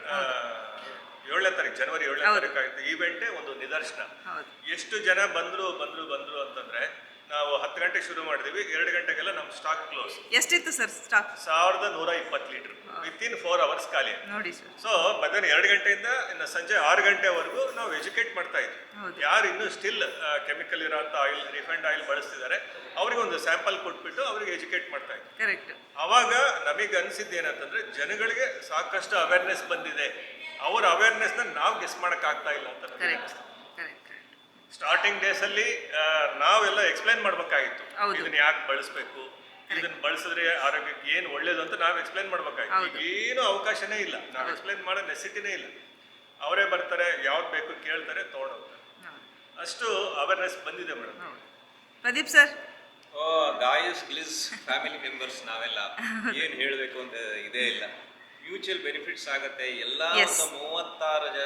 ಏಳನೇ ತಾರೀಕು ಜನವರಿ ಏಳನೇ ಹೌದು. ತಾರೀಕು ಆಗಿತ್ತು ಈವೆಂಟೇ ಒಂದು ನಿದರ್ಶನ. ಹೌದು. ಎಷ್ಟು ಜನ ಬಂದ್ರು ಬಂದ್ರು ಬಂದ್ರು ಅಂತಂದ್ರೆ ನಾವು ಹತ್ತು ಗಂಟೆ ಶುರು ಮಾಡಿದೀವಿ ಎರಡು ಗಂಟೆಗೆಲ್ಲ ನಮ್ಮ ಸ್ಟಾಕ್ ಕ್ಲೋಸ್ ಎಷ್ಟಿತ್ತು ಸರ್ ಸ್ಟಾಕ್ ಸಾವಿರದ ನೂರ ಇಪ್ಪತ್ತು litre. Within four hours ಖಾಲಿ ನೋಡಿ ಸರ್. ಸೊ ಮಧ್ಯಾಹ್ನ ಎರಡು ಗಂಟೆಯಿಂದ ಇನ್ನು ಸಂಜೆ ಆರು ಗಂಟೆವರೆಗೂ ನಾವು ಎಜುಕೇಟ್ ಮಾಡ್ತಾ ಇದ್ವಿ. ಯಾರು ಇನ್ನೂ ಸ್ಟಿಲ್ ಕೆಮಿಕಲ್ ಇರೋಂಥ ಆಯಿಲ್ ರಿಫೈಂಡ್ ಆಯಿಲ್ ಬಳಸ್ತಿದ್ದಾರೆ ಅವ್ರಿಗೆ ಒಂದು ಸ್ಯಾಂಪಲ್ ಕೊಟ್ಬಿಟ್ಟು ಅವ್ರಿಗೆ ಎಜುಕೇಟ್ ಮಾಡ್ತಾ ಇದ್ವಿ. ಕರೆಕ್ಟ್ ಅವಾಗ ನಮಗೆ ಅನಿಸಿದ್ದು ಏನಂತಂದ್ರೆ ಜನಗಳಿಗೆ ಸಾಕಷ್ಟು ಅವೇರ್ನೆಸ್ ಬಂದಿದೆ. ಅವರ ಅವೇರ್ನೆಸ್ನ ನಾವು ಗೆಸ್ ಮಾಡೋಕ್ಕಾಗ್ತಾ ಇಲ್ಲ ಅಂತ ನಮಗೆ ಕರೆಕ್ಟ್ ಅನಿಸ್ತು. ಕರೆಕ್ಟ್ ಕರೆಕ್ಟ್ ಸ್ಟಾರ್ಟಿಂಗ್ ಡೇಸ್ ಅಲ್ಲಿ ನಾವೆಲ್ಲ ಎಕ್ಸ್ಪ್ಲೈನ್ ಮಾಡ್ಬೇಕಾಗಿತ್ತು. ಇದನ್ನ ಯಾಕೆ ಬಳಸಬೇಕು? ಇದನ್ನ ಬಳಸಿದ್ರೆ ಆರೋಗ್ಯಕ್ಕೆ ಏನು ಒಳ್ಳೇದು ಅಂತ ನಾವು ಎಕ್ಸ್ಪ್ಲೈನ್ ಮಾಡ್ಬೇಕಾಗಿತ್ತು. ಏನು ಅವಕಾಶನೇ ಇಲ್ಲ. ನಾವು ಎಕ್ಸ್ಪ್ಲೈನ್ ಮಾಡೋ ನೆಸಿಟಿನೇ ಇಲ್ಲ. ಅವರೇ ಬರ್ತಾರೆ ಯಾವ್ದು ಬೇಕು ಕೇಳ್ತಾರೆ ತಗೊಂಡೋಗ್ತಾರೆ. ಅಷ್ಟು ಅವೇರ್ನೆಸ್ ಬಂದಿದೆ ಮೇಡಮ್ ಪ್ರದೀಪ್ ಸರ್. ಓ ಗಾಯಸ್ ಗ್ಲಿಸ್ ಫ್ಯಾಮಿಲಿ ಮೆಂಬರ್ಸ್ ನಾವೆಲ್ಲ ಏನು ಹೇಳಬೇಕು ಅಂತ ಇದೇ ಇಲ್ಲ. ಮ್ಯೂಚುವಲ್ ಬೆನಿಫಿಟ್ಸ್ ಆಗತ್ತೆ. ಎಲ್ಲ ಮೂವತ್ತಾರು ಜ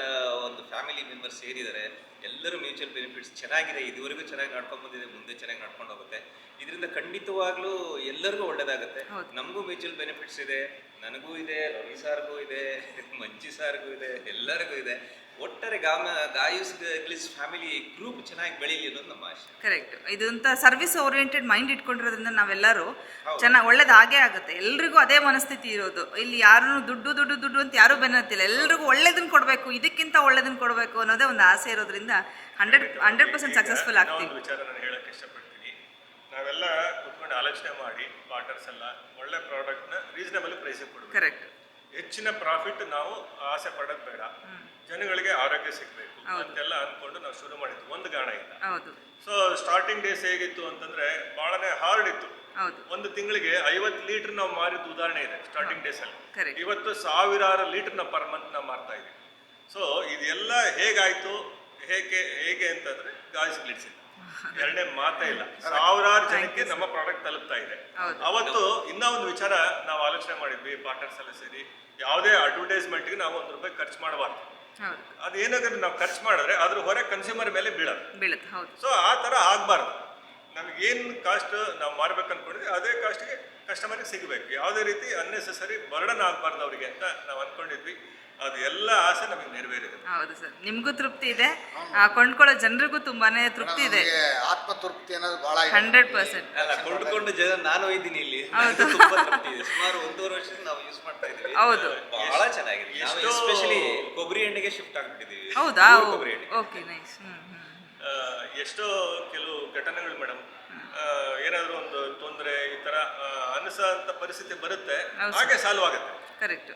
ಒಂದು ಫ್ಯಾಮಿಲಿ ಮೆಂಬರ್ಸ್ ಸೇರಿದ್ದಾರೆ ಎಲ್ಲರೂ ಮ್ಯೂಚುವಲ್ ಬೆನಿಫಿಟ್ಸ್ ಚೆನ್ನಾಗಿದೆ ಇದುವರೆಗೂ ಚೆನ್ನಾಗಿ ನಡ್ಕೊಂಡು ಬಂದಿದೆ ಮುಂದೆ ಚೆನ್ನಾಗಿ ನಡ್ಕೊಂಡು ಹೋಗುತ್ತೆ. ಇದರಿಂದ ಖಂಡಿತವಾಗ್ಲೂ ಎಲ್ಲರಿಗೂ ಒಳ್ಳೇದಾಗುತ್ತೆ. ನಮಗೂ ಮ್ಯೂಚುವಲ್ ಬೆನಿಫಿಟ್ಸ್ ಇದೆ ನನಗೂ ಇದೆ ರವಿ ಸಾರ್ಗೂ ಇದೆ ಮಂಜಿ ಸಾರ್ಗೂ ಇದೆ ಎಲ್ಲರಿಗೂ ಇದೆ. ಒಟ್ಟಾರೆ ಗಾಮ ಗಾಯುಸ್ ಗ್ಲಿಸ್ ಫ್ಯಾಮಿಲಿ ಗ್ರೂಪ್ ಚೆನ್ನಾಗಿ ಬೆಳೀಲಿ ಅನ್ನೋದು ನಮ್ಮ ಆಶೆ. ಕರೆಕ್ಟ್ ಇದಂತ ಸರ್ವಿಸ್ ಓರಿಯೆಂಟೆಡ್ ಮೈಂಡ್ ಇಟ್ಕೊಂಡಿರೋದ್ರಿಂದ ನಾವೆಲ್ಲರೂ. ಚೆನ್ನಾಗಿ ಒಳ್ಳೇದು ಆಗೇ ಆಗುತ್ತೆ. ಎಲ್ರಿಗೂ ಅದೇ ಮನಸ್ಥಿತಿ ಇರೋದು. ಇಲ್ಲಿ ಯಾರು ದುಡ್ಡು ದುಡ್ಡು ದುಡ್ಡು ಅಂತ ಯಾರು ಬೆನ್ನತ್ತಿಲ್ಲ. ಎಲ್ರಿಗೂ ಒಳ್ಳೇದನ್ನ ಕೊಡಬೇಕು ಇದಕ್ಕಿಂತ ಒಳ್ಳೇದನ್ನ ಕೊಡಬೇಕು ಅನ್ನೋದೇ ಒಂದು ಆಸೆ ಇರೋದ್ರಿಂದ ಹಂಡ್ರೆಡ್ ಹಂಡ್ರೆಡ್ ಪರ್ಸೆಂಟ್ ಸಕ್ಸಸ್ಫುಲ್ ಆಗ್ತೀವಿ. ವಿಚಾರ ನಾನು ಹೇಳಕ್ಕೆ ಇಷ್ಟಪಡ್ತೀನಿ. ನಾವೆಲ್ಲ ಕುತ್ಕೊಂಡು ಆಲೋಚನೆ ಮಾಡಿ ಪಾರ್ಟ್ನರ್ಸ್ ಎಲ್ಲ ಒಳ್ಳೆ ಪ್ರಾಡಕ್ಟ್ನ ರೀಸನಬಲ್ ಪ್ರೈಸಿಗೆ ಕೊಡಬೇಕು. ಕರೆಕ್ಟ್ ಹೆಚ್ಚಿನ ಪ್ರಾಫಿಟ್ ನಾವು ಆಸೆ ಪಡೋದು ಬೇಡ. ಜನಗಳಿಗೆ ಆರೋಗ್ಯ ಸಿಗಬೇಕು. ಅಂತೆಲ್ಲ ಅಂದ್ಕೊಂಡು ನಾವು ಶುರು ಮಾಡಿದ್ವಿ. ಒಂದು ಗಾಣ ಹೌದು. ಸೊ ಸ್ಟಾರ್ಟಿಂಗ್ ಡೇಸ್ ಹೇಗಿತ್ತು ಅಂತಂದ್ರೆ ಬಹಳನೇ ಹಾರ್ಡ್ ಇತ್ತು. ಒಂದು ತಿಂಗಳಿಗೆ ಐವತ್ತು ಲೀಟರ್ ನಾವು ಮಾರಿದ ಉದಾಹರಣೆ ಇದೆ ಸ್ಟಾರ್ಟಿಂಗ್ ಡೇಸ್ ಅಲ್ಲಿ. ಇವತ್ತು ಸಾವಿರಾರು ಲೀಟರ್ ನಾವು ಪರ್ ಮಂತ್ ನಾವು ಮಾರ್ತಾ ಇದ್ದೀವಿ ಸೊ ಇದೆಲ್ಲ ಹೇಗಾಯ್ತು? ಹೇಗೆ ಹೇಗೆ ಅಂತಂದ್ರೆ ಗಾಯ್ಸ್ ಗ್ಲಿಡ್ಸಿಂದ ಎರಡನೇ ಮಾತೇ ಇಲ್ಲ. ಸಾವಿರಾರು ಜನಕ್ಕೆ ನಮ್ಮ ಪ್ರಾಡಕ್ಟ್ ತಲುಪ್ತಾ ಇದೆ. ಅವತ್ತು ಇನ್ನೂ ಒಂದು ವಿಚಾರ ನಾವು ಆಲೋಚನೆ ಮಾಡಿದ್ವಿ ಪಾರ್ಟ್ನರ್ಸ್ ಎಲ್ಲ ಸೇರಿ. ಯಾವುದೇ ಅಡ್ವರ್ಟೈಸ್ಮೆಂಟ್ಗೆ ನಾವು ಒಂದು ರೂಪಾಯಿ ಖರ್ಚು ಮಾಡಬಾರ್ದು. ಅದು ಏನಾಗುತ್ತೆ ನಾವು ಖರ್ಚು ಮಾಡಿದ್ರೆ ಅದ್ರ ಹೊರೆ ಕನ್ಸ್ಯೂಮರ್ ಮೇಲೆ ಬೀಳೋದು. ಬೀಳುತ್ತೆ ಹೌದು. ಸೊ ಆ ಥರ ಆಗಬಾರ್ದು. ನಮಗೇನು ಕಾಸ್ಟ್ ನಾವು ಮಾರ್ಬೇಕು ಅನ್ಕೊಂಡಿದ್ವಿ ಅದೇ ಕಾಸ್ಟ್ಗೆ ಕಸ್ಟಮರ್ಗೆ ಸಿಗಬೇಕು. ಯಾವುದೇ ರೀತಿ ಅನ್ನೆಸೆಸರಿ ಬರ್ಡನ್ ಆಗಬಾರ್ದು ಅವರಿಗೆ ಅಂತ ನಾವು ಅನ್ಕೊಂಡಿದ್ವಿ. ಅದು ಎಲ್ಲ ಆಸೆ ನಮಗೆ ನೆರವೇರಿದೆ. ಹೌದು ಸರ್. ನಿಮಗೂ ತೃಪ್ತಿ ಇದೆ. ಆ, ಕೊಂಡ್ಕೊಳ್ಳೋ ಜನರಿಗೂ ತುಂಬಾನೇ ತೃಪ್ತಿ ಇದೆ. ಆತ್ಮ ತೃಪ್ತಿ ಅನ್ನೋದು ಬಹಳ ಇದೆ. Hundred percent. ಅಲ್ಲ ಕೊಂಡ್ಕೊಂಡು ಜನ ನಾನು ಇದ್ದೀನಿ ಇಲ್ಲಿ. ಹೌದು. ನನಗೂ ತುಂಬಾ ತೃಪ್ತಿ ಇದೆ. ಸುಮಾರು ಒಂದೂವರೆ ವರ್ಷದಿಂದ ನಾವು ಯೂಸ್ ಮಾಡ್ತಾ ಇದ್ದೀವಿ. ಹೌದು. ಬಹಳ ಚೆನ್ನಾಗಿದೆ. ನಾವು ಎಷ್ಟೋ- ಎಸ್ಪೆಷಲಿ ಕೊಬ್ಬರಿ ಎಣ್ಣೆಗೆ ಶಿಫ್ಟ್ ಆಗ್ಬಿಟ್ಟಿದ್ದೀವಿ. ಹೌದಾ? ಕೊಬ್ಬರಿ ಎಣ್ಣೆ. ಓಕೆ ನೈಸ್ ಹ್ಮ್ ಹ್ಮ್ ಆ, ಎಷ್ಟೋ ಕೆಲವು ಘಟನೆಗಳು ಮೇಡಮ್ ಏನಾದರೂ ಒಂದು ತೊಂದರೆ ಈ ಥರ ಅನಿಸೋ ಅಂತ ಪರಿಸ್ಥಿತಿ ಬರುತ್ತೆ ಹಾಗೆ ಸಾಲ್ವ್ ಆಗುತ್ತೆ. ಕರೆಕ್ಟ್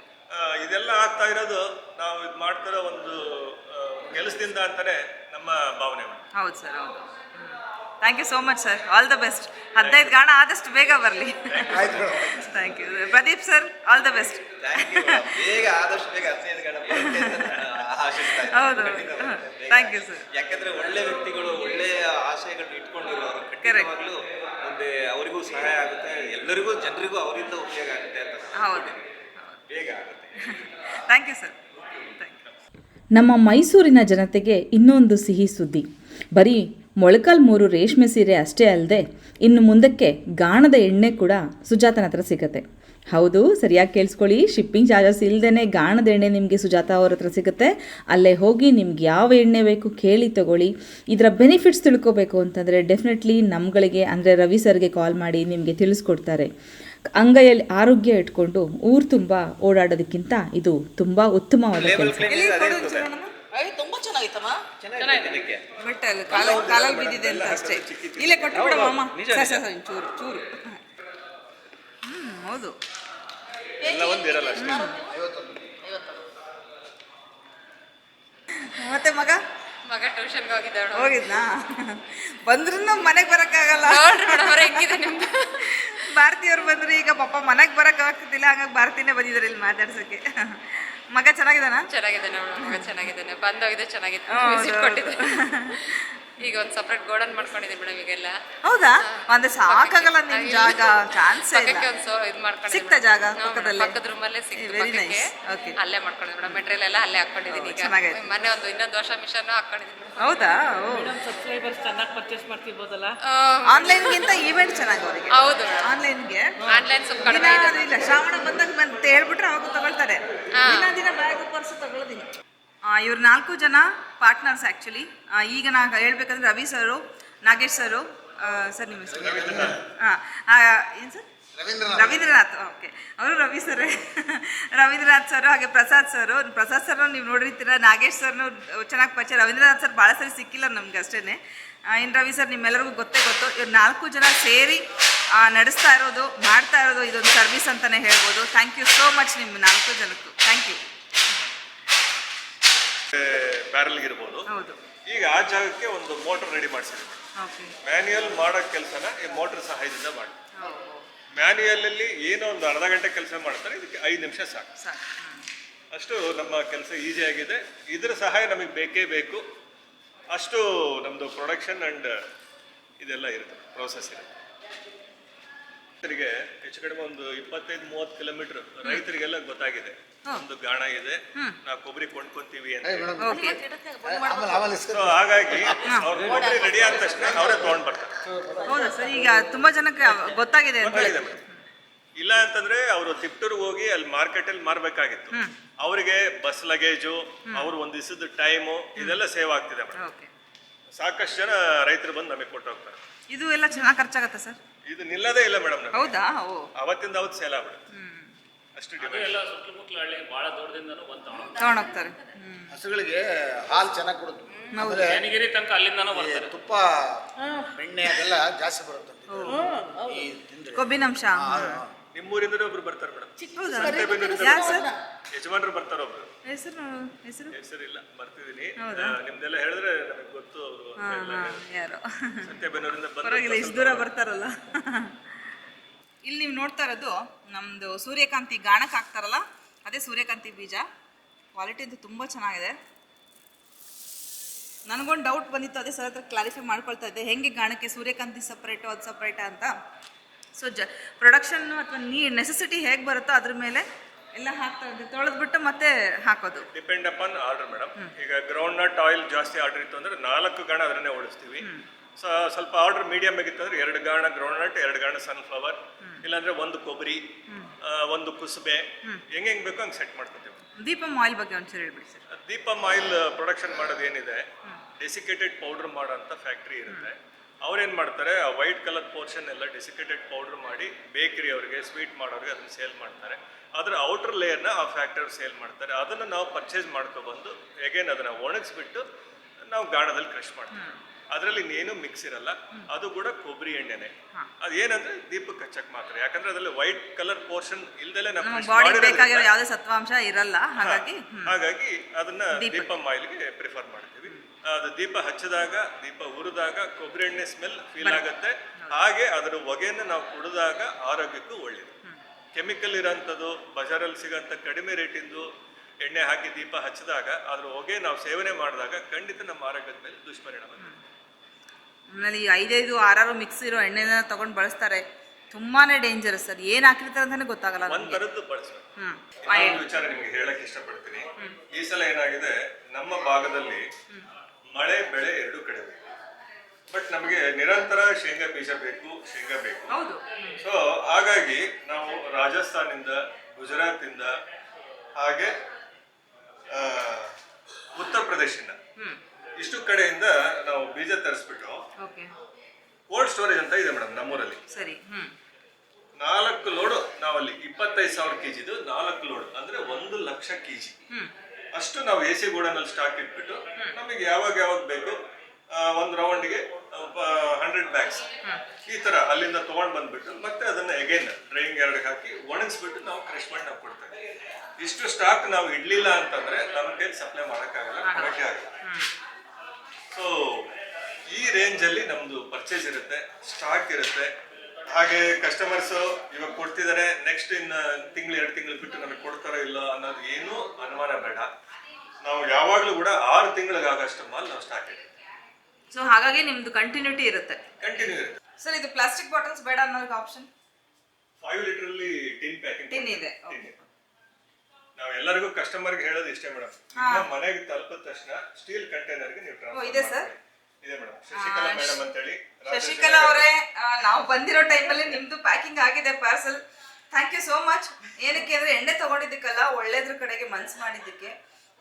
ಇದೆಲ್ಲ ಆಗ್ತಾ ಇರೋದು ನಾವು ಇದು ಮಾಡ್ತಿರೋ ಒಂದು ಕೆಲಸದಿಂದ ಅಂತಾನೆ ನಮ್ಮ ಭಾವನೆ ಹೌದು ಸರ್ ಹೌದು. Thank you so much sir all the best ಹದಿನೈದು ಗಾಣ ಆದಷ್ಟು ಬೇಗ ಬರಲಿ. ಆಯ್ತು thank you Pradeep sir all the best thank you ಬೇಗ ಆದಷ್ಟು ಬೇಗ ಹದಿನೈದು ಆಶಿಸ್ತಾ ಹೌದು. ಥ್ಯಾಂಕ್ ಯು ಸರ್ ಯಾಕಂದ್ರೆ ಒಳ್ಳೆ ವ್ಯಕ್ತಿಗಳು ಒಳ್ಳೆಯ ಆಶಯಗಳನ್ನ ಇಟ್ಕೊಂಡಿರೋರು ಖಂಡಿತವಾಗ್ಲೂ ಮುಂದೆ ಅವರಿಗೂ ಸಹಾಯ ಆಗುತ್ತೆ ಎಲ್ಲರಿಗೂ ಜನರಿಗೂ ಅವರಿಂದ ಉಪಯೋಗ ಆಗುತ್ತೆ ಅಂತ ಹೌದು. ಬೇಗ ಆಗುತ್ತೆ. Thank you sir thank you ನಮ್ಮ ಮೈಸೂರಿನ ಜನತೆಗೆ ಇನ್ನೊಂದು ಸಿಹಿ ಸುದ್ದಿ. ಬರೀ ಮೊಳಕಾಲ್ ಮೂರು ರೇಷ್ಮೆ ಸೀರೆ ಅಷ್ಟೇ ಅಲ್ಲದೆ ಇನ್ನು ಮುಂದಕ್ಕೆ ಗಾಣದ ಎಣ್ಣೆ ಕೂಡ ಸುಜಾತನ ಹತ್ರ ಸಿಗುತ್ತೆ. ಹೌದು ಸರಿಯಾಗಿ ಕೇಳಿಸ್ಕೊಳ್ಳಿ. ಶಿಪ್ಪಿಂಗ್ ಚಾರ್ಜಸ್ ಇಲ್ಲದೇ ಗಾಣದ ಎಣ್ಣೆ ನಿಮಗೆ ಸುಜಾತ ಅವ್ರ ಹತ್ರ ಸಿಗುತ್ತೆ. ಅಲ್ಲೇ ಹೋಗಿ ನಿಮ್ಗೆ ಯಾವ ಎಣ್ಣೆ ಬೇಕು ಕೇಳಿ ತಗೊಳ್ಳಿ. ಇದರ ಬೆನಿಫಿಟ್ಸ್ ತಿಳ್ಕೊಬೇಕು ಅಂತಂದರೆ ಡೆಫಿನೆಟ್ಲಿ ನಮ್ಗಳಿಗೆ ಅಂದರೆ ರವಿ ಸರ್ಗೆ ಕಾಲ್ ಮಾಡಿ ನಿಮಗೆ ತಿಳಿಸ್ಕೊಡ್ತಾರೆ. ಅಂಗೈಯಲ್ಲಿ ಆರೋಗ್ಯ ಇಟ್ಕೊಂಡು ಊರು ತುಂಬ ಓಡಾಡೋದಕ್ಕಿಂತ ಇದು ತುಂಬ ಉತ್ತಮವಾದ ಕೆಲಸ. ಬಟ್ ಕಾಲಲ್ಲಿ ಬಿದ್ದಿದೆ ಅಂತ ಅಷ್ಟೇ. ಇಲ್ಲೇ ಕೊಟ್ಟು ಬಿಡಮ್ಮ ಚೂರು ಚೂರು. ಹೌದು. ಎಲ್ಲ ಒಂದಿರಲ್ಲ ಅಷ್ಟೇ. ಮತ್ತೆ ಮಗ? ಮಗ ಟ್ಯೂಷನ್ಗೆ ಹೋಗಿದ್ದ ಹೋಗಿದ್ನಾ? ಬಂದ್ರು ಮನೆಗೆ ಬರೋಕ್ಕಾಗಲ್ಲ. ಹೆಂಗಿದೆ ನಿಮ್ದು. ಭಾರತೀಯವ್ರು ಬಂದ್ರೆ ಈಗ ಪಾಪ ಮನೆಗೆ ಬರಕ್ ಆಗ್ತಿಲ್ಲ ಹಂಗಾಗಿ ಭಾರತೀನೇ ಬಂದಿದ್ದಾರೆ ಇಲ್ಲಿ ಮಾತಾಡ್ಸಕ್ಕೆ. ಮಗ ಚೆನ್ನಾಗಿದ್ದಾನ? ಚೆನ್ನಾಗಿದ್ದಾನೆ ಮಗ ಚೆನ್ನಾಗಿದ್ದಾನೆ. ಬಂದೋಗಿದೆ. ಕೊಟ್ಟಿದ್ದೆ ಈಗ ಒಂದು ಸಪ್ರೇಟ್ ಗೋಡನ್ ಮಾಡ್ಕೊಂಡಿದ್ದೀನಿ ಮೇಡಮ್ ಈಗೆಲ್ಲ. ಹೌದಾ? ಅಂದ್ರೆ ಸಾಕಾಗಲ್ಲ ನಿಮ್ ಜಾಗ. ಚಾನ್ಸ್ ಪಕ್ಕಕ್ಕೆ ಒಂದು ಸೊ ಇದು ಮಾಡ್ಕೊಂಡಿದ್ದೀನಿ ಸಿಕ್ತಾ ಜಾಗ ಹಾ, ಪಕ್ಕದ ರೂಮಲ್ಲೇ ಸಿಕ್ತು ವೆರಿ ಪಕ್ಕಕ್ಕೆ. ನೈಸ್ ಓಕೆ ಅಲ್ಲೇ ಮಾಡ್ಕೊಂಡಿದ್ದೀನಿ ಮೇಡಮ್. ಮೆಟೀರಿಯಲ್ ಎಲ್ಲ ಅಲ್ಲೇ ಹಾಕೊಂಡಿದ್ದೀನಿ ಈಗ. ಚೆನ್ನಾಗೈತೆ. ಮೊನ್ನೆ ಒಂದು ಇನ್ನೊಂದು ವರ್ಷ ಮಿಷನ್ ಹಾಕೊಂಡಿದ್ದೀನಿ ಹೌದಾ? ಸಬ್ಸ್ಕ್ರೈಬರ್ಸ್ ಚೆನ್ನಾಗಿ ಪರ್ಚೇಸ್ ಮಾಡ್ತಿರ್ಬೋದಲ್ಲ? ಆನ್ಲೈನ್ಗಿಂತ ಈವೆಂಟ್ ಚೆನ್ನಾಗಿ ಅವರಿಗೆ. ಹೌದು ಮೇಡಮ್. ಆನ್ಲೈನ್ಗೆ ಆನ್ಲೈನ್ ಸ್ವಲ್ಪ ಕಡಿಮೆ ಇದೆ. ಇಲ್ಲ ಶ್ರಾವಣ ಬಂದಾಗ ಅಂತ ಹೇಳ್ಬಿಟ್ರೆ ಅವಾಗ ತಗೊಳ್ತಾರೆ. ಹಾ. ದಿನ ದಿನ ಬ್ಯಾಗ್ ಪರ್ಸ್ ತಗೊಳ್ಳೋದಿಲ್ಲ. ಇವ್ರು ನಾಲ್ಕು ಜನ ಪಾರ್ಟ್ನರ್ಸ್ ಆ್ಯಕ್ಚುಲಿ ಈಗ ನಾ ಹೇಳಬೇಕಂದ್ರೆ Ravi sir Nagesh sir sir ನಿಮ್ಮ ಹೆಸರು? ಹಾಂ ಏನು ಸರ್? ರವೀಂದ್ರನಾಥ್. ಓಕೆ ಅವರು ರವಿ ಸರ್. ರವೀಂದ್ರನಾಥ್ ಸರ್ ಹಾಗೆ ಪ್ರಸಾದ್ ಸರ್. ಪ್ರಸಾದ್ ಸರ್ ನೀವು ನೋಡಿರ್ತೀರ ನಾಗೇಶ್ ಸರ್ನು ಚೆನ್ನಾಗಿ ಪರಿಚಯ. ರವೀಂದ್ರನಾಥ್ ಸರ್ ಭಾಳ ಸರಿ ಸಿಕ್ಕಿಲ್ಲ ನಮ್ಗೆ ಅಷ್ಟೇ ಇನ್ನು ರವಿ ಸರ್ ನಿಮ್ಮೆಲ್ಲರಿಗೂ ಗೊತ್ತೇ ಗೊತ್ತು ಇವ್ರು ನಾಲ್ಕು ಜನ ಸೇರಿ ನಡೆಸ್ತಾ ಇರೋದು ಮಾಡ್ತಾ ಇರೋದು ಇದೊಂದು ಸರ್ವಿಸ್ ಅಂತಲೇ ಹೇಳ್ಬೋದು. ಥ್ಯಾಂಕ್ ಯು ಸೋ ಮಚ್ ನಿಮ್ಮ ನಾಲ್ಕು ಜನಕ್ಕೂ. ಥ್ಯಾಂಕ್ ಯು ಬ್ಯಾರಲ್ ಇರ್ಬೋದು. ಹೌದು. ಈಗ ಆ ಜಾಗಕ್ಕೆ ಒಂದು ಮೋಟರ್ ರೆಡಿ ಮಾಡಿಸಿದ್ವಿ. ಓಕೆ ಮ್ಯಾನ್ಯುಯಲ್ ಮಾಡೋ ಕೆಲಸನ ಈ ಮೋಟರ್ ಸಹಾಯದಿಂದ ಮಾಡಿ. ಮ್ಯಾನ್ಯಲ್ ಅಲ್ಲಿ ಏನೋ ಒಂದು ಅರ್ಧ ಗಂಟೆ ಕೆಲಸ ಮಾಡ್ತಾರೆ ಇದಕ್ಕೆ ಐದು ನಿಮಿಷ ಸಾಕು. ಸಾಕು ಅಷ್ಟು ನಮ್ಮ ಕೆಲಸ ಈಸಿ ಆಗಿದೆ. ಇದರ ಸಹಾಯ ನಮಗೆ ಬೇಕೇ ಬೇಕು. ಅಷ್ಟು ನಮ್ಮದು ಪ್ರೊಡಕ್ಷನ್ ಅಂಡ್ ಇದೆಲ್ಲ ಇರುತ್ತೆ ಪ್ರೋಸೆಸ್ ಇರುತ್ತೆ. ರೈತರಿಗೆ ಹೆಚ್ಚು ಕಡಿಮೆ ಒಂದು ಇಪ್ಪತ್ತೈದು ಮೂವತ್ತು ಕಿಲೋಮೀಟರ್ ರೈತರಿಗೆಲ್ಲ ಗೊತ್ತಾಗಿದೆ. ಒಂದು ಗಾಣ ಇದೆ. ನಾವು ಕೊಬ್ಬರಿ ಕೊಂಡ್ಕೊಂತೀವಿ ಅಂತ ಹಾಗಾಗಿ ಅವ್ರ ಕೊಬ್ಬರಿ ರೆಡಿ ಆದ ತಕ್ಷಣ ಅವರೇ ತಗೊಂಡ್ ಬರ್ತಾರೆ. ಹೌದಾ? ಸರ್ ಈಗ ತುಂಬಾ ಜನಕ್ಕೆ ಗೊತ್ತಾಗಿದೆ ಅಂತ ಗೊತ್ತಾಗಿದೆ ಮೇಡಮ್. ಇಲ್ಲ ಅಂತಂದ್ರೆ ಅವರು ತಿಪ್ಟೂರ್ಗೆ ಹೋಗಿ ಅಲ್ಲಿ ಮಾರ್ಕೆಟ್ ಅಲ್ಲಿ ಮಾರ್ಬೇಕಾಗಿತ್ತು. ಅವರಿಗೆ ಬಸ್ ಲಗೇಜು ಅವ್ರ ಒಂದ್ ದಿವಸದ ಟೈಮು ಇದೆಲ್ಲ ಸೇವ್ ಆಗ್ತಿದೆ ಮೇಡಮ್. ಓಕೆ. ಸಾಕಷ್ಟು ಜನ ರೈತರು ಬಂದು ನಮಗೆ ಕೊಟ್ಟು ಹೋಗ್ತಾರೆ. ಇದು ಎಲ್ಲ ಚೆನ್ನಾಗಿ ಖರ್ಚಾಗತ್ತೆ ಸರ್? ಇದು ನಿಲ್ಲದೇ ಇಲ್ಲ ಮೇಡಮ್ ಹೌದಾ? ಓ. ಅವತ್ತಿಂದ ಅವತ್ತು ಸೇಲ್ ಆಗ್ಬಿಡುತ್ತೆ. ಅಷ್ಟು ಎಲ್ಲ ಸುತ್ತಮುತ್ತಲ ಹಳ್ಳಿ ದೂರದಿಂದನೂ ತಗೊಂಡೋಗ್ತಾರೆ. ಹ್ಮ್. ಹಸುಗಳಿಗೆ ಹಾಲು ಚೆನ್ನಾಗಿ ಕೊಡುತ್ತೆ. ಆಮೇಲೆ ತನಕ ಅಲ್ಲಿಂದನೂ ಬರ್ತಾರೆ. ತುಪ್ಪ ಬೆಣ್ಣೆ ಅದೆಲ್ಲ ಜಾಸ್ತಿ ಬರುತ್ತೆ ಈ ತಿಂದ್ರೆ. ಕೊಬ್ಬಿನಂಶ. ನಿಮ್ಮೂರಿಂದ ಒಬ್ರು ಬರ್ತಾರೆ ಮೇಡಮ್. ಹೌದಾ ಸಂತೆಬೆನ್ನೂರಿಂದ ಯಾರು ಸರ್? ಯಜಮಾನರು ಬರ್ತಾರ ಒಬ್ರು? ಹೆಸರು ಹೆಸರು? ಹೆಸರು ಇಲ್ಲ ಬರ್ತಿದೀನಿ ನಿಮ್ದೆಲ್ಲ ಹೇಳಿದ್ರೆ ನಮಗೆ ಗೊತ್ತು ಅವರು ಯಾರು? ಸಂತೆಬೆನ್ನೂರಿಂದ ಪರವಾಗಿಲ್ಲ ಇಷ್ಟು ದೂರ ಬರ್ತಾರಲ್ಲ. ಇಲ್ಲಿ ನೀವು ನೋಡ್ತಾ ಇರೋದು ನಮ್ಮದು ಸೂರ್ಯಕಾಂತಿ ಗಾಣಕ್ಕೆ ಹಾಕ್ತಾರಲ್ಲ ಅದೇ ಸೂರ್ಯಕಾಂತಿ ಬೀಜ. ಕ್ವಾಲಿಟಿ ಅಂತೂ ತುಂಬ ಚೆನ್ನಾಗಿದೆ. ನನಗೊಂದು ಡೌಟ್ ಬಂದಿತ್ತು ಅದೇ ಸರ್ ಹತ್ರ ಕ್ಲಾರಿಫೈ ಮಾಡ್ಕೊಳ್ತಾ ಇದ್ದೆ. ಹೆಂಗೆ ಗಾಣಕ್ಕೆ ಸೂರ್ಯಕಾಂತಿ ಸಪ್ರೇಟು ಅದು ಸಪ್ರೇಟಾ ಅಂತ? ಸೊ ಜ ಪ್ರೊಡಕ್ಷನ್ನು ಅಥವಾ ನೀ ನೆಸೆಸಿಟಿ ಹೇಗೆ ಬರುತ್ತೋ ಅದ್ರ ಮೇಲೆ ಎಲ್ಲ ಹಾಕ್ತಾ ಇದ್ದೆ. ತೊಳೆದ್ಬಿಟ್ಟು ಮತ್ತೆ ಹಾಕೋದು. ಡಿಪೆಂಡ್ ಅಪಾನ್ ಆರ್ಡರ್ ಮೇಡಮ್ ಈಗ ಗ್ರೌಂಡ್ ನಟ್ ಆಯಿಲ್ ಜಾಸ್ತಿ ಆರ್ಡರ್ ಇತ್ತು ಅಂದ್ರೆ ನಾಲ್ಕು ಗಣ ಅದನ್ನೇ ಓಡಿಸ್ತೀವಿ. ಸ್ವಲ್ಪ ಆರ್ಡರ್ ಮೀಡಿಯಂ ಆಗಿತ್ತು ಅಂದ್ರೆ ಎರಡು ಗಾಣ ಗ್ರೌಂಡ್ ನಟ್ ಎರಡು ಗಾಣ ಸನ್ಫ್ಲವರ್ ಇಲ್ಲಾಂದ್ರೆ ಒಂದು ಕೊಬ್ಬರಿ ಒಂದು ಕುಸುಬೆ. ಹೆಂಗ್ ಹೆಂಗ್ ಬೇಕೋ ಹಂಗೆ ಸೆಟ್ ಮಾಡ್ಕೊತೀವಿ. ದೀಪಂ ಆಯಿಲ್ ಬಗ್ಗೆ ಒಂಚೂರು ಹೇಳ್ಬಿಡಿ ಸರ್. ದೀಪಂ ಆಯಿಲ್ ಪ್ರೊಡಕ್ಷನ್ ಮಾಡೋದು ಏನಿದೆ? ಡೆಸಿಕೇಟೆಡ್ ಪೌಡರ್ ಮಾಡೋ ಅಂತ ಫ್ಯಾಕ್ಟ್ರಿ ಇರುತ್ತೆ. ಅವ್ರೇನ್ ಮಾಡ್ತಾರೆ? ಆ ವೈಟ್ ಕಲರ್ ಪೋರ್ಷನ್ ಎಲ್ಲ ಡೆಸಿಕೇಟೆಡ್ ಪೌಡರ್ ಮಾಡಿ ಬೇಕರಿ ಅವ್ರಿಗೆ ಸ್ವೀಟ್ ಮಾಡೋರಿಗೆ ಅದನ್ನ ಸೇಲ್ ಮಾಡ್ತಾರೆ. ಅದರ ಔಟರ್ ಲೇಯರ್ನ ಆ ಫ್ಯಾಕ್ಟರಿ ಸೇಲ್ ಮಾಡ್ತಾರೆ. ಅದನ್ನು ನಾವು ಪರ್ಚೇಸ್ ಮಾಡ್ಕೊಬಂದು ಎಗೇನ್ ಅದನ್ನ ಒಣಗಿಸ್ಬಿಟ್ಟು ನಾವು ಗಾಣದಲ್ಲಿ ಕ್ರಶ್ ಮಾಡ್ತೀವಿ. ಅದರಲ್ಲಿ ಇನ್ನೇನು ಮಿಕ್ಸ್ ಇರಲ್ಲ. ಅದು ಕೂಡ ಕೊಬ್ಬರಿ ಎಣ್ಣೆನೆ. ಅದೇನಂದ್ರೆ ದೀಪಕ್ಕೆ ಹಚ್ಚಕ್ ಮಾತ್ರ. ಯಾಕಂದ್ರೆ ಅದರಲ್ಲಿ ವೈಟ್ ಕಲರ್ ಪೋರ್ಷನ್ ಇಲ್ದಲೆ ಯಾವುದೇ ಸತ್ವಾಂಶ ಇರಲ್ಲ. ಹಾಗಾಗಿ ಹಾಗಾಗಿ ಅದನ್ನ ದೀಪ. ಮಾಯಿಲ್ಗೆ ಪ್ರಿಫರ್ ಮಾಡ್ತೀವಿ. ಅದು ದೀಪ ಹಚ್ಚಿದಾಗ ದೀಪ ಉರಿದಾಗ ಕೊಬ್ಬರಿ ಎಣ್ಣೆ ಸ್ಮೆಲ್ ಫೀಲ್ ಆಗುತ್ತೆ. ಹಾಗೆ ಅದರ ಹೊಗೆಯನ್ನು ನಾವು ಕುಡಿದಾಗ ಆರೋಗ್ಯಕ್ಕೂ ಒಳ್ಳೇದು. ಕೆಮಿಕಲ್ ಇರೋಂಥದ್ದು ಬಜಾರಲ್ಲಿ ಸಿಗೋಂಥ ಕಡಿಮೆ ರೇಟಿಂದು ಎಣ್ಣೆ ಹಾಕಿ ದೀಪ ಹಚ್ಚಿದಾಗ ಅದ್ರ ಹೊಗೆ ನಾವು ಸೇವನೆ ಮಾಡಿದಾಗ ಖಂಡಿತ ನಮ್ಮ ಆರೋಗ್ಯದ ಮೇಲೆ ದುಷ್ಪರಿಣಾಮ. ಆಮೇಲೆ ಈ ಐದೈದು ಆರಾರು ಮಿಕ್ಸ್ ಇರೋ ಎಣ್ಣೆನ ತಗೊಂಡು ಬಳಸ್ತಾರೆ. ತುಂಬಾನೇ ಡೇಂಜರಸ್ ಸರ್. ಏನ್ ಹಾಕಿರ್ತಾರೆ ಅಂತಾನೆ ಗೊತ್ತಾಗಲ್ಲ ಒಂದ್ ತರದ್ದು ಬಳಸಬೇಕು. ಇನ್ನೊಂದು ವಿಚಾರ ನಿಮ್ಗೆ ಹೇಳಕ್ ಇಷ್ಟಪಡ್ತೀನಿ. ಈ ಸಲ ಏನಾಗಿದೆ ನಮ್ಮ ಭಾಗದಲ್ಲಿ ಮಳೆ ಬೆಳೆ ಎರಡು ಕಡೆ ಬಟ್ ನಮಗೆ ನಿರಂತರ ಶೇಂಗಾ ಬೀಜ ಬೇಕು ಶೇಂಗಾ ಬೇಕು. ಸೊ ಹಾಗಾಗಿ ನಾವು ರಾಜಸ್ಥಾನಿಂದ ಗುಜರಾತಿಂದ ಹಾಗೆ ಉತ್ತರ ಪ್ರದೇಶದಿಂದ ಇಷ್ಟು ಕಡೆಯಿಂದ ನಾವು ಬೀಜ ತರಿಸ್ಬಿಟ್ಟು ಕೋಲ್ಡ್ ಸ್ಟೋರೇಜ್ ಅಂತ ಇದೆ ಮೇಡಮ್ ನಮ್ಮೂರಲ್ಲಿ. ಸರಿ ನಾಲ್ಕು ಲೋಡು ನಾವಲ್ಲಿ ಇಪ್ಪತ್ತೈದು ಸಾವಿರ ಕೆಜಿದು ನಾಲ್ಕು ಲೋಡ್ ಅಂದ್ರೆ ಒಂದು ಲಕ್ಷ ಕೆಜಿ. ಅಷ್ಟು ನಾವು ಎ ಸಿ ಗೋಡನಲ್ಲಿ ಸ್ಟಾಕ್ ಇಟ್ಬಿಟ್ಟು ನಮಗೆ ಯಾವಾಗ ಯಾವಾಗ ಬೇಕು ಒಂದು ರೌಂಡ್ಗೆ ಹಂಡ್ರೆಡ್ ಬ್ಯಾಗ್ಸ್ ಈ ತರ ಅಲ್ಲಿಂದ ತಗೊಂಡ್ ಬಂದ್ಬಿಟ್ಟು ಮತ್ತೆ ಅದನ್ನ ಎಗೈನ್ ಡ್ರೈಯಿಂಗ್ ಎರಡು ಹಾಕಿ ಒಣಗಿಸ್ಬಿಟ್ಟು ನಾವು ಕ್ರಶ್ ಮಾಡಿ ನಾವು ಕೊಡ್ತೇವೆ. ಇಷ್ಟು ಸ್ಟಾಕ್ ನಾವು ಇಡ್ಲಿಲ್ಲ ಅಂತಂದ್ರೆ ನಮ್ಮ ಕೈ ಸಪ್ಲೈ ಮಾಡೋಕ್ಕಾಗಲ್ಲ ಕೊಡಕ್ಕೆ ಆಗಲ್ಲ. ಸೊ ಈ ರೇಂಜ್ ಅಲ್ಲಿ ನಮ್ದು ಪರ್ಚೇಸ್ ಇರುತ್ತೆ ಸ್ಟಾಕ್ ಇರುತ್ತೆ. ಹಾಗೆ ಕಸ್ಟಮರ್ಸ್ ಇವಾಗ ಕೊಡ್ತಿದ್ದಾರೆ ನೆಕ್ಸ್ಟ್ ಇನ್ನ ತಿಂಗಳು ಎರಡು ತಿಂಗಳು ಬಿಟ್ಟು ನಮಗೆ ಕೊಡ್ತಾರೋ ಇಲ್ಲ ಅನ್ನೋದು ಏನೂ ಅನುಮಾನ ಬೇಡ. ನಾವು ಯಾವಾಗಲೂ ಕೂಡ ಆರು ತಿಂಗಳಿಗಾಗಷ್ಟು ಮಾಲ್ ನಾವು ಸ್ಟಾಕ್ ಇಡ್ತೀವಿ. ಸೊ ಹಾಗಾಗಿ ನಿಮ್ದು ಕಂಟಿನ್ಯೂಟಿ ಇರುತ್ತೆ. ಕಂಟಿನ್ಯೂ ಇರುತ್ತೆ. ಸರ್ ಇದು ಪ್ಲಾಸ್ಟಿಕ್ ಬಾಟಲ್ಸ್ ಬೇಡ ಅನ್ನೋದಕ್ಕೆ ಆಪ್ಷನ್ ಫೈವ್ ಲೀಟರ್ ಅಲ್ಲಿ ಟಿನ್ ಪ್ಯಾಕಿಂಗ್ ಟಿನ್ ಇದೆ, okay. ನಾವು ಎಲ್ಲರಿಗೂ ಕಸ್ಟಮರ್ಗೆ ಹೇಳೋದು ಇಷ್ಟೇ ಮೇಡಮ್ ನಿಮ್ಮ ಮನೆಗೆ ತಲುಪಿದ ತಕ್ಷಣ ಸ್ಟೀಲ್ ಕಂಟೈನರ್ಗೆ ನೀವು ಓ, ಟ್ರಾನ್ಸ್ಫರ್ ಇದೆ ಸರ್? ಇದೆ ಮೇಡಮ್ ಶಶಿಕಲಾ ಮೇಡಮ್ ಅಂತೇಳಿ. ಶಶಿಕಲಾ ಅವರೇ ನಾವು ಬಂದಿರೋ ಟೈಮಲ್ಲಿ ನಿಮ್ದು ಪ್ಯಾಕಿಂಗ್ ಆಗಿದೆ parcel thank you so much ಏನಕ್ಕೆ ಅಂದ್ರೆ ಎಣ್ಣೆ ತಗೊಂಡಿದ್ದಕ್ಕಲ್ಲ ಒಳ್ಳೇದ್ರ ಕಡೆಗೆ ಮನ್ಸ್ ಮಾಡಿದ್ದಕ್ಕೆ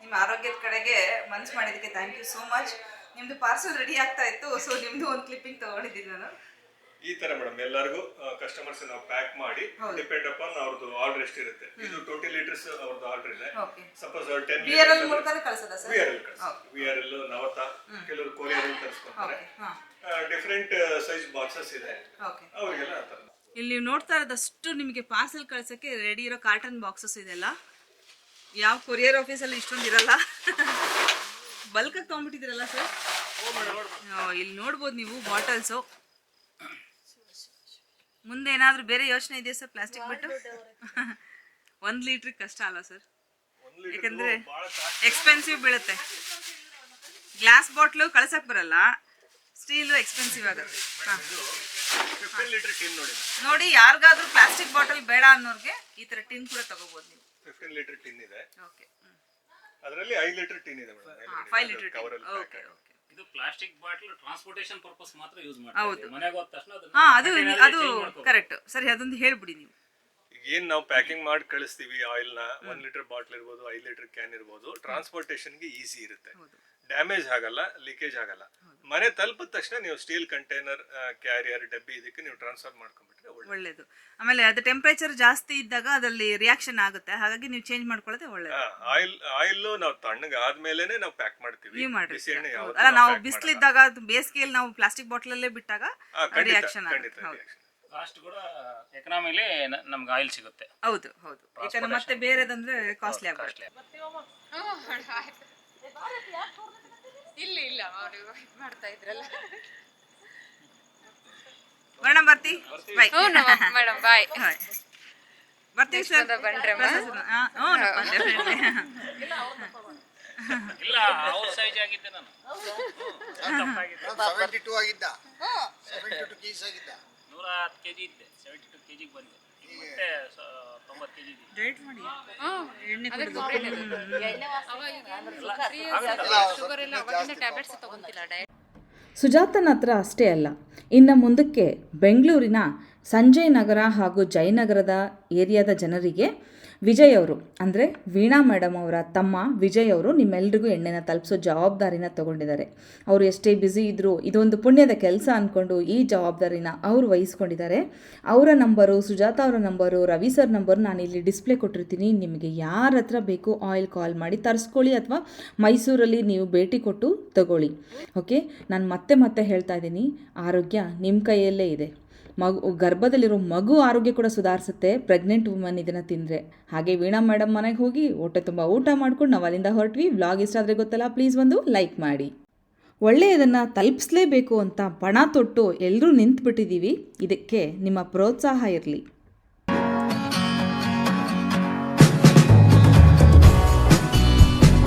ನಿಮ್ಮ ಆರೋಗ್ಯದ ಕಡೆಗೆ ಮನ್ಸ್ ಮಾಡಿದ್ದಕ್ಕೆ ಥ್ಯಾಂಕ್ ಯು ಸೋ ಮಚ್ ನಿಮ್ದು ಪಾರ್ಸಲ್ ರೆಡಿ ಆಗ್ತಾ ಇತ್ತು ಸೊ ನಿಮ್ದು ಒಂದು ಕ್ಲಿಪ್ಪಿಂಗ್ ತಗೊಂಡಿದ್ದೀನಿ ನಾನು. ಈ ತರ ಮೇಡಮ್ ಎಲ್ಲರಿಗೂ ಕಸ್ಟಮರ್ಸ್ ನಾವು ಪ್ಯಾಕ್ ಮಾಡಿ. ಡಿಪೆಂಡ್ ಅಪಾನ್ ಅವ್ರದ್ದು ಆರ್ಡರ್ ಎಷ್ಟಿರುತ್ತೆ. ಇದು ಟ್ವೆಂಟಿ ಲೀಟರ್ಸ್ ಅವ್ರದ್ದು ಆರ್ಡರ್ ಇದೆ. Okay suppose ten VRL VRL ನವತ ಕೆಲವರು ಕೊರಿಯರ್ ಅಲ್ಲಿ ತರಿಸ್ಕೊತಾರೆ. ಡಿಫ್ರೆಂಟ್ ಸೈಜ್ ಬಾಕ್ಸಸ್ ಇದೆ. ಓಕೆ ಅವರಿಗೆಲ್ಲ ಇಲ್ಲಿ ನೀವು ನೋಡ್ತಾ ಇರೋದಷ್ಟು ನಿಮಗೆ ಪಾರ್ಸೆಲ್ ಕಳ್ಸೋಕ್ಕೆ ರೆಡಿ ಇರೋ ಕಾರ್ಟನ್ ಬಾಕ್ಸಸ್ ಇದೆಲ್ಲ. ಯಾವ ಕೊರಿಯರ್ ಆಫೀಸಲ್ಲಿ ಇಷ್ಟೊಂದು ಇರಲ್ಲ. ಬಲ್ಕಾಗಿ ತೊಗೊಂಡ್ಬಿಟ್ಟಿದ್ದೀರಲ್ಲ ಸರ್? ಇಲ್ಲಿ ನೋಡ್ಬೋದು ನೀವು ಬಾಟಲ್ಸು. ಮುಂದೆ ಏನಾದರೂ ಬೇರೆ ಯೋಚನೆ ಇದೆಯಾ ಸರ್ ಪ್ಲಾಸ್ಟಿಕ್ ಬಿಟ್ಟು? ಒಂದು ಲೀಟ್ರಿಗೆ ಕಷ್ಟ ಅಲ್ಲ ಸರ್? ಯಾಕಂದರೆ ಎಕ್ಸ್ಪೆನ್ಸಿವ್ ಬೀಳುತ್ತೆ. ಗ್ಲಾಸ್ ಬಾಟ್ಲು ಕಳ್ಸಕ್ಕೆ ಬರಲ್ಲ ಸ್ಟೀಲು ಎಕ್ಸ್ಪೆನ್ಸಿವ್ ಆಗುತ್ತೆ. ಹಾಂ. ನೋಡಿ ಯಾರಿಗಾದ್ರೂ ಪ್ಲಾಸ್ಟಿಕ್ ಬಾಟಲ್ ಬೇಡ ಅನ್ನೋರ್ಗೆ ಈ ತರ ಟಿನ್ ಕೂಡ ತಗೋಬಹುದು ನೀವು. ಫಿಫ್ಟೀನ್ ಲೀಟರ್ ಟಿನ್ ಇದೆ. ಓಕೆ ಅದರಲ್ಲಿ ಐದು ಲೀಟರ್ ಟಿನ್ ಇದೆ ಮೇಡಮ್. ಫೈವ್ ಲೀಟರ್ ಕವರಲ್ಲಿ ಓಕೆ ಇದು ಪ್ಲಾಸ್ಟಿಕ್ ಬಾಟಲ್ ಟ್ರಾನ್ಸ್ಪೋರ್ಟೇಷನ್ ಪರ್ಪಸ್ ಮಾತ್ರ ಯೂಸ್ ಹೌದು. ಮಾಡ್ತೀವಿ ಮನೆಗೆ ಹೋದ ತಕ್ಷಣ ಹಾ ಅದು ಅದು. ಕರೆಕ್ಟ್ ಸರಿ ಅದೊಂದು ಹೇಳ್ಬಿಡಿ ನೀವು. ಈಗ ಏನ್ ನಾವು ಪ್ಯಾಕಿಂಗ್ ಮಾಡಿ ಕಳಿಸ್ತೀವಿ ಆಯಿಲ್ನ ಒಂದ್ ಲೀಟರ್ ಬಾಟ್ಲ್ ಇರ್ಬೋದು ಐದು ಲೀಟರ್ ಕ್ಯಾನ್ ಇರ್ಬೋದು ಟ್ರಾನ್ಸ್ಪೋರ್ಟೇಷನ್ಗೆ ಈಸಿ ಇರುತ್ತೆ. ಡ್ಯಾಮೇಜ್ ಆಗಲ್ಲ ಲೀಕೇಜ್ ಆಗಲ್ಲ. ಮನೆ ತಲುಪಿದ ತಕ್ಷಣ ನೀವು ಸ್ಟೀಲ್ ಕಂಟೈನರ್ ಕ್ಯಾರಿಯರ್ ಡಬ್ಬಿ ಇದಕ್ಕೆ ನೀವು ಟ್ರಾನ್ಸ್ಫರ್ ಮಾಡ್ಕೊಂಡ್ಬಿಟ್ರೆ ಒಳ್ಳೆ ಒಳ್ಳೇದು. ಆಮೇಲೆ ಅದು ಟೆಂಪರೇಚರ್ ಜಾಸ್ತಿ ಇದ್ದಾಗ ಅದರಲ್ಲಿ ರಿಯಾಕ್ಷನ್ ಆಗುತ್ತೆ. ಹಾಗಾಗಿ ನೀವು ಚೇಂಜ್ ಮಾಡ್ಕೊಳ್ಳೋದೇ ಒಳ್ಳೇದು. ಆಯಿಲ್ ಆಯಿಲ್ ನಾವು ತಣ್ಣಗೆ ಆದ್ಮೇಲೆನೆ ನಾವು ಪ್ಯಾಕ್ ಮಾಡ್ತೀವಿ. ನೀವು ಮಾಡಿ ಬಿಸಿ ಎಣ್ಣೆ ಯಾವತ್ತೂ ಅಲ್ಲ ನಾವು pack ಮಾಡಲ್ಲ. ಬಿಸಿಲಿದ್ದಾಗ ಬೇಸಿಗೆಯಲ್ಲಿ ನಾವು ಪ್ಲಾಸ್ಟಿಕ್ ಬಾಟಲಲ್ಲೇ ಬಿಟ್ಟಾಗ ಆ, ಖಂಡಿತ ರಿಯಾಕ್ಷನ್ ಖಂಡಿತ ಆಗುತ್ತೆ. ಹೌದು. reaction. ಕಾಸ್ಟ್ ಕೂಡ ಎಕನಾಮಿಲಿ ನಮ್ಗೆ ಆಯಿಲ್ ಸಿಗುತ್ತೆ. ಹೌದು ಹೌದು. ಯಾಕಂದ್ರೆ ಮತ್ತೆ ಬೇರೆದಂದ್ರೆ ಕಾಸ್ಟ್ಲಿ ಆಗುತ್ತೆ. ಇಲ್ಲ ಇಲ್ಲ ಅವರು ಮಾಡ್ತಾ ಇದ್ರಲ್ಲ. ವರ್ಣ ಬರ್ತಿ. ಬಾಯ್ ಹ್ಞೂ ಮೇಡಮ್ ಬಾಯ್ ಬಾಯ್ ಬರ್ತೀವಿ ಸರ್. ಬಂದ್ರೆ ಬಂಡ್ರಮ್ಮ. ಇಲ್ಲ ಅವ್ರ ಸೈಜ್ ಆಗಿದ್ದೆ ನಾನು. ಸೆವೆಂಟಿ ಟೂ ಆಗಿದ್ದ. ಸೆವೆಂಟಿ ಟು ಕೇಸ್ ಆಗಿದ್ದ. ನೂರ ಹತ್ತು ಕೆ ಜಿ ಇದ್ದೆ ಸೆವೆಂಟಿ ಟು ಕೆ ಜಿಗೆ ಬಂದೆ ಮತ್ತೆ ತೊಂಬತ್ತು ಕೆಜಿ ಡೇಟ್ ಮಾಡಿ. ಎಣ್ಣೆ ಶುಗರ್ ಎಲ್ಲ ಅವಾಗಿಂದ ಟ್ಯಾಬ್ಲೆಟ್ಸ್ ತಗೊಂತಿಲ್ಲ ಡಯಟ್ ಸುಜಾತನ ಹತ್ರ ಅಷ್ಟೇ ಅಲ್ಲ. ಇನ್ನು ಮುಂದಕ್ಕೆ ಬೆಂಗಳೂರಿನ ಸಂಜಯ್ ನಗರ ಹಾಗೂ ಜಯನಗರದ ಏರಿಯಾದ ಜನರಿಗೆ ವಿಜಯ್ ಅವರು, ಅಂದರೆ ವೀಣಾ ಮೇಡಮ್ ಅವರ ತಮ್ಮ ವಿಜಯ್ ಅವರು ನಿಮ್ಮೆಲ್ರಿಗೂ ಎಣ್ಣೆನ ತಲುಪಿಸೋ ಜವಾಬ್ದಾರಿನ ತಗೊಂಡಿದ್ದಾರೆ. ಅವರು ಎಷ್ಟೇ ಬ್ಯುಸಿ ಇದ್ದರೂ ಇದೊಂದು ಪುಣ್ಯದ ಕೆಲಸ ಅಂದ್ಕೊಂಡು ಈ ಜವಾಬ್ದಾರಿನ ಅವರು ವಹಿಸ್ಕೊಂಡಿದ್ದಾರೆ. ಅವರ ನಂಬರು, ಸುಜಾತ ಅವರ ನಂಬರು, ರವಿ ಸರ್ ನಂಬರ್ ನಾನು ಇಲ್ಲಿ ಡಿಸ್ಪ್ಲೇ ಕೊಟ್ಟಿರ್ತೀನಿ. ನಿಮಗೆ ಯಾರ ಹತ್ರ ಬೇಕು ಆಯಿಲ್ ಕಾಲ್ ಮಾಡಿ ತರಿಸ್ಕೊಳ್ಳಿ ಅಥವಾ ಮೈಸೂರಲ್ಲಿ ನೀವು ಭೇಟಿ ಕೊಟ್ಟು ತಗೊಳ್ಳಿ. ಓಕೆ? ನಾನು ಮತ್ತೆ ಮತ್ತೆ ಹೇಳ್ತಾ ಇದ್ದೀನಿ. ಆರೋಗ್ಯ ನಿಮ್ಮ ಕೈಯಲ್ಲೇ ಇದೆ. ಮಗು, ಗರ್ಭದಲ್ಲಿರೋ ಮಗು ಆರೋಗ್ಯ ಕೂಡ ಸುಧಾರಿಸುತ್ತೆ. ಪ್ರೆಗ್ನೆಂಟ್ ವುಮನ್ ಇದನ್ನು ತಿಂದರೆ. ಹಾಗೆ ವೀಣಾ ಮೇಡಮ್ ಮನೆಗೆ ಹೋಗಿ ಹೊಟ್ಟೆ ತುಂಬ ಊಟ ಮಾಡ್ಕೊಂಡು ನಾವು ಅಲ್ಲಿಂದ ಹೊರಟ್ವಿ. ವ್ಲಾಗ್ ಇಷ್ಟ ಆದರೆ ಗೊತ್ತಲ್ಲ ಪ್ಲೀಸ್ ಒಂದು ಲೈಕ್ ಮಾಡಿ. ಒಳ್ಳೆಯದನ್ನು ತಲುಪಿಸ್ಲೇಬೇಕು ಅಂತ ಪಣ ತೊಟ್ಟು ಎಲ್ಲರೂ ನಿಂತುಬಿಟ್ಟಿದ್ದೀವಿ ಇದಕ್ಕೆ ನಿಮ್ಮ ಪ್ರೋತ್ಸಾಹ ಇರಲಿ.